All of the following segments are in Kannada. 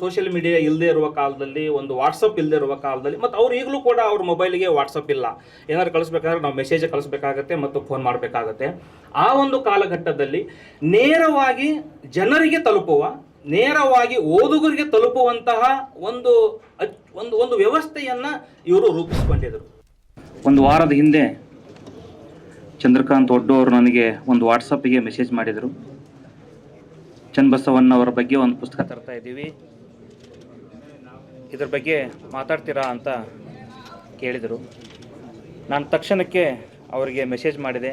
ಸೋಷಿಯಲ್ ಮೀಡಿಯಾ ಇಲ್ಲದೆ ಇರುವ ಕಾಲದಲ್ಲಿ, ಒಂದು ವಾಟ್ಸಪ್ ಇಲ್ಲದೆ ಇರುವ ಕಾಲದಲ್ಲಿ, ಮತ್ತು ಅವ್ರು ಈಗಲೂ ಕೂಡ ಅವ್ರ ಮೊಬೈಲಿಗೆ ವಾಟ್ಸಪ್ ಇಲ್ಲ. ಏನಾದ್ರು ಕಳಿಸ್ಬೇಕಾದ್ರೆ ನಾವು ಮೆಸೇಜ್ ಕಳಿಸ್ಬೇಕಾಗತ್ತೆ ಮತ್ತು ಫೋನ್ ಮಾಡಬೇಕಾಗತ್ತೆ. ಆ ಒಂದು ಕಾಲಘಟ್ಟದಲ್ಲಿ ನೇರವಾಗಿ ಜನರಿಗೆ ತಲುಪುವ, ನೇರವಾಗಿ ಓದುಗರಿಗೆ ತಲುಪುವಂತಹ ಒಂದು ಒಂದು ಒಂದು ವ್ಯವಸ್ಥೆಯನ್ನು ಇವರು ರೂಪಿಸಿಕೊಂಡಿದ್ದರು ಒಂದು ವಾರದ ಹಿಂದೆ ಚಂದ್ರಕಾಂತ್ ಒಡ್ಡು ಅವರು ನನಗೆ ಒಂದು ವಾಟ್ಸಪ್ಪಿಗೆ ಮೆಸೇಜ್ ಮಾಡಿದರು. ಚನ್ನಬಸವಣ್ಣವರ ಬಗ್ಗೆ ಒಂದು ಪುಸ್ತಕ ತರ್ತಾ ಇದ್ದೀವಿ. ಇದ್ರ ಬಗ್ಗೆ ಮಾತಾಡ್ತೀರಾ ಅಂತ ಕೇಳಿದರು. ನಾನು ತಕ್ಷಣಕ್ಕೆ ಅವರಿಗೆ ಮೆಸೇಜ್ ಮಾಡಿದೆ.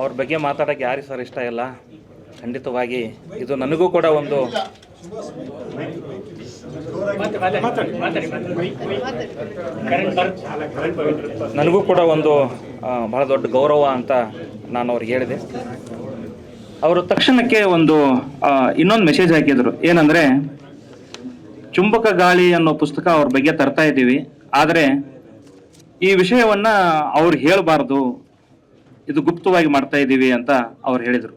ಅವ್ರ ಬಗ್ಗೆ ಮಾತಾಡೋಕ್ಕೆ ಯಾರಿಗೆ ಸರ್ ಇಷ್ಟ ಇಲ್ಲ. ಖಂಡಿತವಾಗಿ ಇದು ನನಗೂ ಕೂಡ ಒಂದು ನನಗೂ ಕೂಡ ಒಂದು ಭಾಳ ದೊಡ್ಡ ಗೌರವ ಅಂತ ನಾನು ಅವ್ರಿಗೆ ಹೇಳಿದೆ. ಅವರು ತಕ್ಷಣಕ್ಕೆ ಒಂದು ಇನ್ನೊಂದು ಮೆಸೇಜ್ ಹಾಕಿದರು. ಏನಂದ್ರೆ ಚುಂಬಕ ಗಾಳಿ ಅನ್ನೋ ಪುಸ್ತಕ ಅವ್ರ ಬಗ್ಗೆ ತರ್ತಾ ಇದ್ದೀವಿ. ಆದರೆ ಈ ವಿಷಯವನ್ನ ಅವ್ರು ಹೇಳಬಾರ್ದು. ಇದು ಗುಪ್ತವಾಗಿ ಮಾಡ್ತಾ ಇದ್ದೀವಿ ಅಂತ ಅವ್ರು ಹೇಳಿದರು.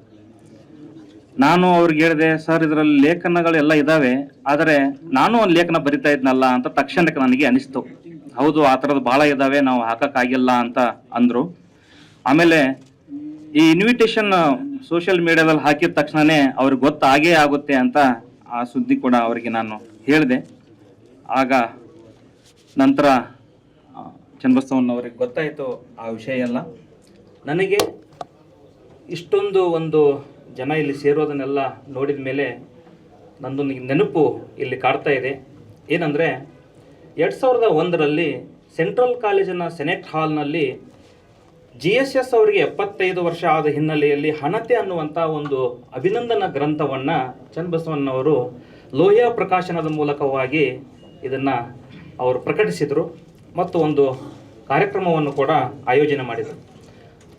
ನಾನು ಅವ್ರಿಗೆ ಹೇಳಿದೆ, ಸರ್, ಇದರಲ್ಲಿ ಲೇಖನಗಳೆಲ್ಲ ಇದಾವೆ. ಆದರೆ ನಾನು ಒಂದು ಲೇಖನ ಬರಿತಾ ಇದ್ನಲ್ಲ ಅಂತ ತಕ್ಷಣಕ್ಕೆ ನನಗೆ ಅನಿಸ್ತು. ಹೌದು, ಆ ಥರದ್ದು ಭಾಳ ಇದಾವೆ, ನಾವು ಹಾಕೋಕ್ಕಾಗಿಲ್ಲ ಅಂತ ಅಂದರು. ಆಮೇಲೆ ಈ ಇನ್ವಿಟೇಷನ್ ಸೋಷಿಯಲ್ ಮೀಡಿಯಾದಲ್ಲಿ ಹಾಕಿದ ತಕ್ಷಣನೇ ಅವ್ರಿಗೆ ಗೊತ್ತಾಗೇ ಆಗುತ್ತೆ ಅಂತ ಆ ಸುದ್ದಿ ಕೂಡ ಅವರಿಗೆ ನಾನು ಹೇಳಿದೆ. ಆಗ ನಂತರ ಚನ್ನಬಸವಣ್ಣವರಿಗೆ ಗೊತ್ತಾಯಿತು ಆ ವಿಷಯ ಎಲ್ಲ. ನನಗೆ ಇಷ್ಟೊಂದು ಒಂದು ಜನ ಇಲ್ಲಿ ಸೇರೋದನ್ನೆಲ್ಲ ನೋಡಿದ ಮೇಲೆ ನಂದೊಂದು ನೆನಪು ಇಲ್ಲಿ ಕಾಡ್ತಾ ಇದೆ. ಏನಂದರೆ, ಎರಡು ಸಾವಿರದ ಒಂದರಲ್ಲಿ ಸೆಂಟ್ರಲ್ ಕಾಲೇಜಿನ ಸೆನೆಟ್ ಹಾಲ್ನಲ್ಲಿ ಜಿ ಎಸ್ ಎಸ್ ಅವರಿಗೆ ಎಪ್ಪತ್ತೈದು ವರ್ಷ ಆದ ಹಿನ್ನೆಲೆಯಲ್ಲಿ ಹಣತೆ ಅನ್ನುವಂಥ ಒಂದು ಅಭಿನಂದನಾ ಗ್ರಂಥವನ್ನು ಚನ್ನಬಸವಣ್ಣವರು ಲೋಹಿಯಾ ಪ್ರಕಾಶನದ ಮೂಲಕವಾಗಿ ಇದನ್ನು ಅವರು ಪ್ರಕಟಿಸಿದರು ಮತ್ತು ಒಂದು ಕಾರ್ಯಕ್ರಮವನ್ನು ಕೂಡ ಆಯೋಜನೆ ಮಾಡಿದರು.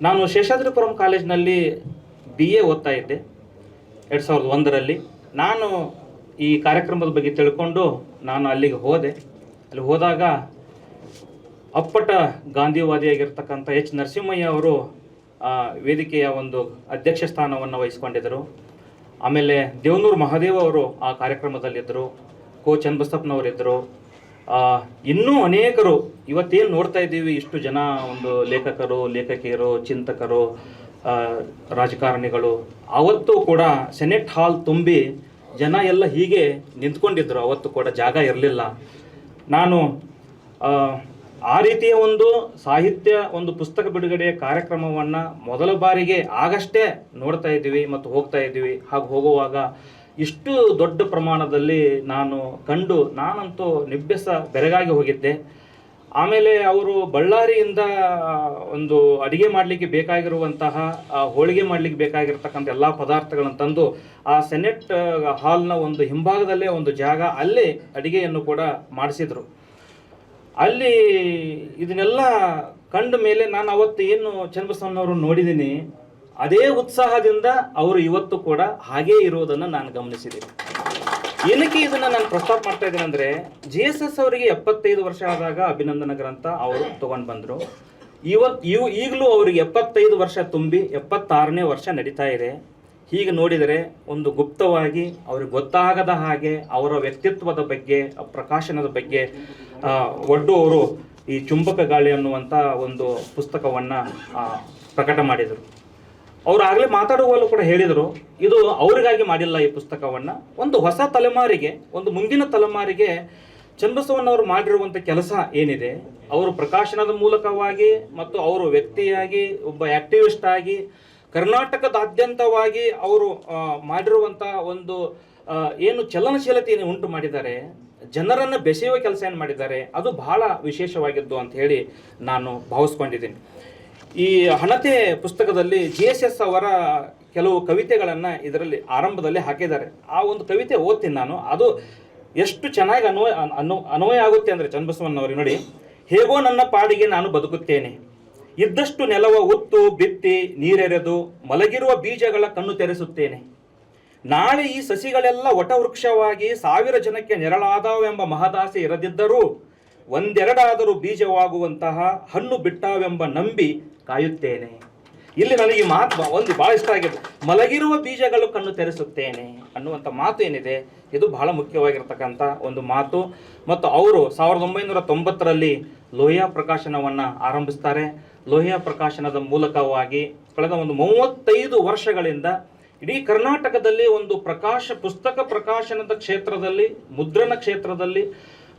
ನಾನು ಶೇಷಾದ್ರಿಪುರಂ ಕಾಲೇಜಿನಲ್ಲಿ ಬಿ ಎ ಓದ್ತಾ ಇದ್ದೆ ಎರಡು ಸಾವಿರದ ಒಂದರಲ್ಲಿ. ನಾನು ಈ ಕಾರ್ಯಕ್ರಮದ ಬಗ್ಗೆ ತಿಳ್ಕೊಂಡು ನಾನು ಅಲ್ಲಿಗೆ ಹೋದೆ. ಅಲ್ಲಿ ಹೋದಾಗ ಅಪ್ಪಟ ಗಾಂಧಿವಾದಿಯಾಗಿರ್ತಕ್ಕಂಥ ಎಚ್ ನರಸಿಂಹಯ್ಯ ಅವರು ವೇದಿಕೆಯ ಒಂದು ಅಧ್ಯಕ್ಷ ಸ್ಥಾನವನ್ನು ವಹಿಸ್ಕೊಂಡಿದ್ದರು. ಆಮೇಲೆ ದೇವನೂರು ಮಹಾದೇವ ಅವರು ಆ ಕಾರ್ಯಕ್ರಮದಲ್ಲಿದ್ದರು ಕೋ ಚನ್ನಬಸಪ್ಪನವರಿದ್ದರು. ಇನ್ನೂ ಅನೇಕರು ಇವತ್ತೇನು ನೋಡ್ತಾ ಇದ್ದೀವಿ, ಇಷ್ಟು ಜನ ಒಂದು ಲೇಖಕರು, ಲೇಖಕಿಯರು, ಚಿಂತಕರು ರಾಜಕಾರಣಿಗಳು. ಅವತ್ತು ಕೂಡ ಸೆನೆಟ್ ಹಾಲ್ ತುಂಬಿ ಜನ ಎಲ್ಲ ಹೀಗೆ ನಿಂತ್ಕೊಂಡಿದ್ರು. ಅವತ್ತು ಕೂಡ ಜಾಗ ಇರಲಿಲ್ಲ. ನಾನು ಆ, ರೀತಿಯ ಒಂದು ಸಾಹಿತ್ಯ ಒಂದು ಪುಸ್ತಕ ಬಿಡುಗಡೆಯ ಕಾರ್ಯಕ್ರಮವನ್ನು ಮೊದಲ ಬಾರಿಗೆ ಆಗಷ್ಟೇ ನೋಡ್ತಾ ಇದ್ದೀವಿ ಮತ್ತು ಹೋಗ್ತಾ ಇದ್ದೀವಿ. ಹಾಗೆ ಹೋಗುವಾಗ ಇಷ್ಟು ದೊಡ್ಡ ಪ್ರಮಾಣದಲ್ಲಿ ನಾನು ಕಂಡು ನಾನಂತೂ ನಿಬ್ಬೆಸ ಬೆರಗಾಗಿ ಹೋಗಿದ್ದೆ. ಆಮೇಲೆ ಅವರು ಬಳ್ಳಾರಿಯಿಂದ ಒಂದು ಅಡಿಗೆ ಮಾಡಲಿಕ್ಕೆ ಬೇಕಾಗಿರುವಂತಹ ಹೋಳಿಗೆ ಮಾಡಲಿಕ್ಕೆ ಬೇಕಾಗಿರ್ತಕ್ಕಂಥ ಎಲ್ಲ ಪದಾರ್ಥಗಳನ್ನು ತಂದು ಆ ಸೆನೆಟ್ ಹಾಲ್ನ ಒಂದು ಹಿಂಭಾಗದಲ್ಲೇ ಒಂದು ಜಾಗ ಅಲ್ಲೇ ಅಡಿಗೆಯನ್ನು ಕೂಡ ಮಾಡಿಸಿದ್ರು. ಅಲ್ಲಿ ಇದನ್ನೆಲ್ಲ ಕಂಡ ಮೇಲೆ ನಾನು ಅವತ್ತು ಏನು ಚನ್ನಬಸವಣ್ಣವರು ನೋಡಿದ್ದೀನಿ, ಅದೇ ಉತ್ಸಾಹದಿಂದ ಅವರು ಇವತ್ತು ಕೂಡ ಹಾಗೇ ಇರೋದನ್ನು ನಾನು ಗಮನಿಸಿದ್ದೀನಿ. ಏನಕ್ಕೆ ಇದನ್ನು ನಾನು ಪ್ರಸ್ತಾಪ ಮಾಡ್ತಾ ಇದ್ದೀನಿ ಅಂದರೆ, ಜಿ ಎಸ್ ಎಸ್ ಅವರಿಗೆ ಎಪ್ಪತ್ತೈದು ವರ್ಷ ಆದಾಗ ಅಭಿನಂದನ ಗ್ರಂಥ ಅವರು ತೊಗೊಂಡು ಬಂದರು. ಇವತ್ತು ಇವು ಈಗಲೂ ಅವರಿಗೆ ಎಪ್ಪತ್ತೈದು ವರ್ಷ ತುಂಬಿ ಎಪ್ಪತ್ತಾರನೇ ವರ್ಷ ನಡೀತಾ ಇದೆ. ಹೀಗೆ ನೋಡಿದರೆ ಒಂದು ಗುಪ್ತವಾಗಿ ಅವ್ರಿಗೆ ಗೊತ್ತಾಗದ ಹಾಗೆ ಅವರ ವ್ಯಕ್ತಿತ್ವದ ಬಗ್ಗೆ, ಪ್ರಕಾಶನದ ಬಗ್ಗೆ ಒಡ್ಡುವರು ಈ ಚುಂಬಕ ಗಾಳಿ ಅನ್ನುವಂಥ ಒಂದು ಪುಸ್ತಕವನ್ನು ಪ್ರಕಟ ಮಾಡಿದರು. ಅವರು ಆಗಲೇ ಮಾತಾಡುವಲ್ಲೂ ಕೂಡ ಹೇಳಿದರು, ಇದು ಅವರಿಗಾಗಿ ಮಾಡಿಲ್ಲ ಈ ಪುಸ್ತಕವನ್ನು. ಒಂದು ಹೊಸ ತಲೆಮಾರಿಗೆ, ಒಂದು ಮುಂದಿನ ತಲೆಮಾರಿಗೆ ಚನ್ನಬಸವಣ್ಣವರು ಮಾಡಿರುವಂಥ ಕೆಲಸ ಏನಿದೆ, ಅವರು ಪ್ರಕಾಶನದ ಮೂಲಕವಾಗಿ ಮತ್ತು ಅವರು ವ್ಯಕ್ತಿಯಾಗಿ, ಒಬ್ಬ ಆಕ್ಟಿವಿಸ್ಟ್ ಆಗಿ ಕರ್ನಾಟಕದಾದ್ಯಂತವಾಗಿ ಅವರು ಮಾಡಿರುವಂತಹ ಒಂದು ಏನು ಚಲನಶೀಲತೆಯನ್ನು ಉಂಟು ಮಾಡಿದ್ದಾರೆ, ಜನರನ್ನು ಬೆಸೆಯುವ ಕೆಲಸ ಏನು ಮಾಡಿದ್ದಾರೆ, ಅದು ಬಹಳ ವಿಶೇಷವಾಗಿದ್ದು ಅಂತ ಹೇಳಿ ನಾನು ಭಾವಿಸ್ಕೊಂಡಿದ್ದೀನಿ. ಈ ಹಣತೆ ಪುಸ್ತಕದಲ್ಲಿ ಜಿ ಎಸ್ ಎಸ್ ಅವರ ಕೆಲವು ಕವಿತೆಗಳನ್ನು ಇದರಲ್ಲಿ ಆರಂಭದಲ್ಲಿ ಹಾಕಿದ್ದಾರೆ. ಆ ಒಂದು ಕವಿತೆ ಓದ್ತೀನಿ ನಾನು. ಅದು ಎಷ್ಟು ಚೆನ್ನಾಗಿ ಅನ್ವಯ ಅನ್ವಯ ಆಗುತ್ತೆ ಅಂದರೆ ಚನ್ನಬಸವಣ್ಣವ್ರಿಗೆ ನೋಡಿ. ಹೇಗೋ ನನ್ನ ಪಾಡಿಗೆ ನಾನು ಬದುಕುತ್ತೇನೆ. ಇದ್ದಷ್ಟು ನೆಲವ ಉತ್ತು ಬಿತ್ತಿ ನೀರೆರೆದು ಮಲಗಿರುವ ಬೀಜಗಳ ಕಣ್ಣು ತೆರೆಸುತ್ತೇನೆ. ನಾಳೆ ಈ ಸಸಿಗಳೆಲ್ಲ ವಟವೃಕ್ಷವಾಗಿ ಸಾವಿರ ಜನಕ್ಕೆ ನೆರಳಾದವೆಂಬ ಮಹದಾಸೆ ಇರದಿದ್ದರೂ ಒಂದೆರಡಾದರೂ ಬೀಜವಾಗುವಂತಹ ಹಣ್ಣು ಬಿಟ್ಟಾವೆಂಬ ನಂಬಿ ಕಾಯುತ್ತೇನೆ. ಇಲ್ಲಿ ನನಗೆ ಮಾತು ಒಂದು ಭಾಳ ಇಷ್ಟ ಆಗಿದೆ. ಮಲಗಿರುವ ಬೀಜಗಳು ಕಣ್ಣು ತೆರೆಸುತ್ತೇನೆ ಅನ್ನುವಂಥ ಮಾತು ಏನಿದೆ? ಇದು ಬಹಳ ಮುಖ್ಯವಾಗಿರ್ತಕ್ಕಂಥ ಒಂದು ಮಾತು. ಮತ್ತು ಅವರು ಸಾವಿರದ ಒಂಬೈನೂರ ತೊಂಬತ್ತರಲ್ಲಿ ಲೋಹಿಯಾ ಪ್ರಕಾಶನವನ್ನು ಆರಂಭಿಸ್ತಾರೆ. ಲೋಹಿಯಾ ಪ್ರಕಾಶನದ ಮೂಲಕವಾಗಿ ಕಳೆದ ಒಂದು ಮೂವತ್ತೈದು ವರ್ಷಗಳಿಂದ ಇಡೀ ಕರ್ನಾಟಕದಲ್ಲಿ ಒಂದು ಪ್ರಕಾಶ, ಪುಸ್ತಕ ಪ್ರಕಾಶನದ ಕ್ಷೇತ್ರದಲ್ಲಿ, ಮುದ್ರಣ ಕ್ಷೇತ್ರದಲ್ಲಿ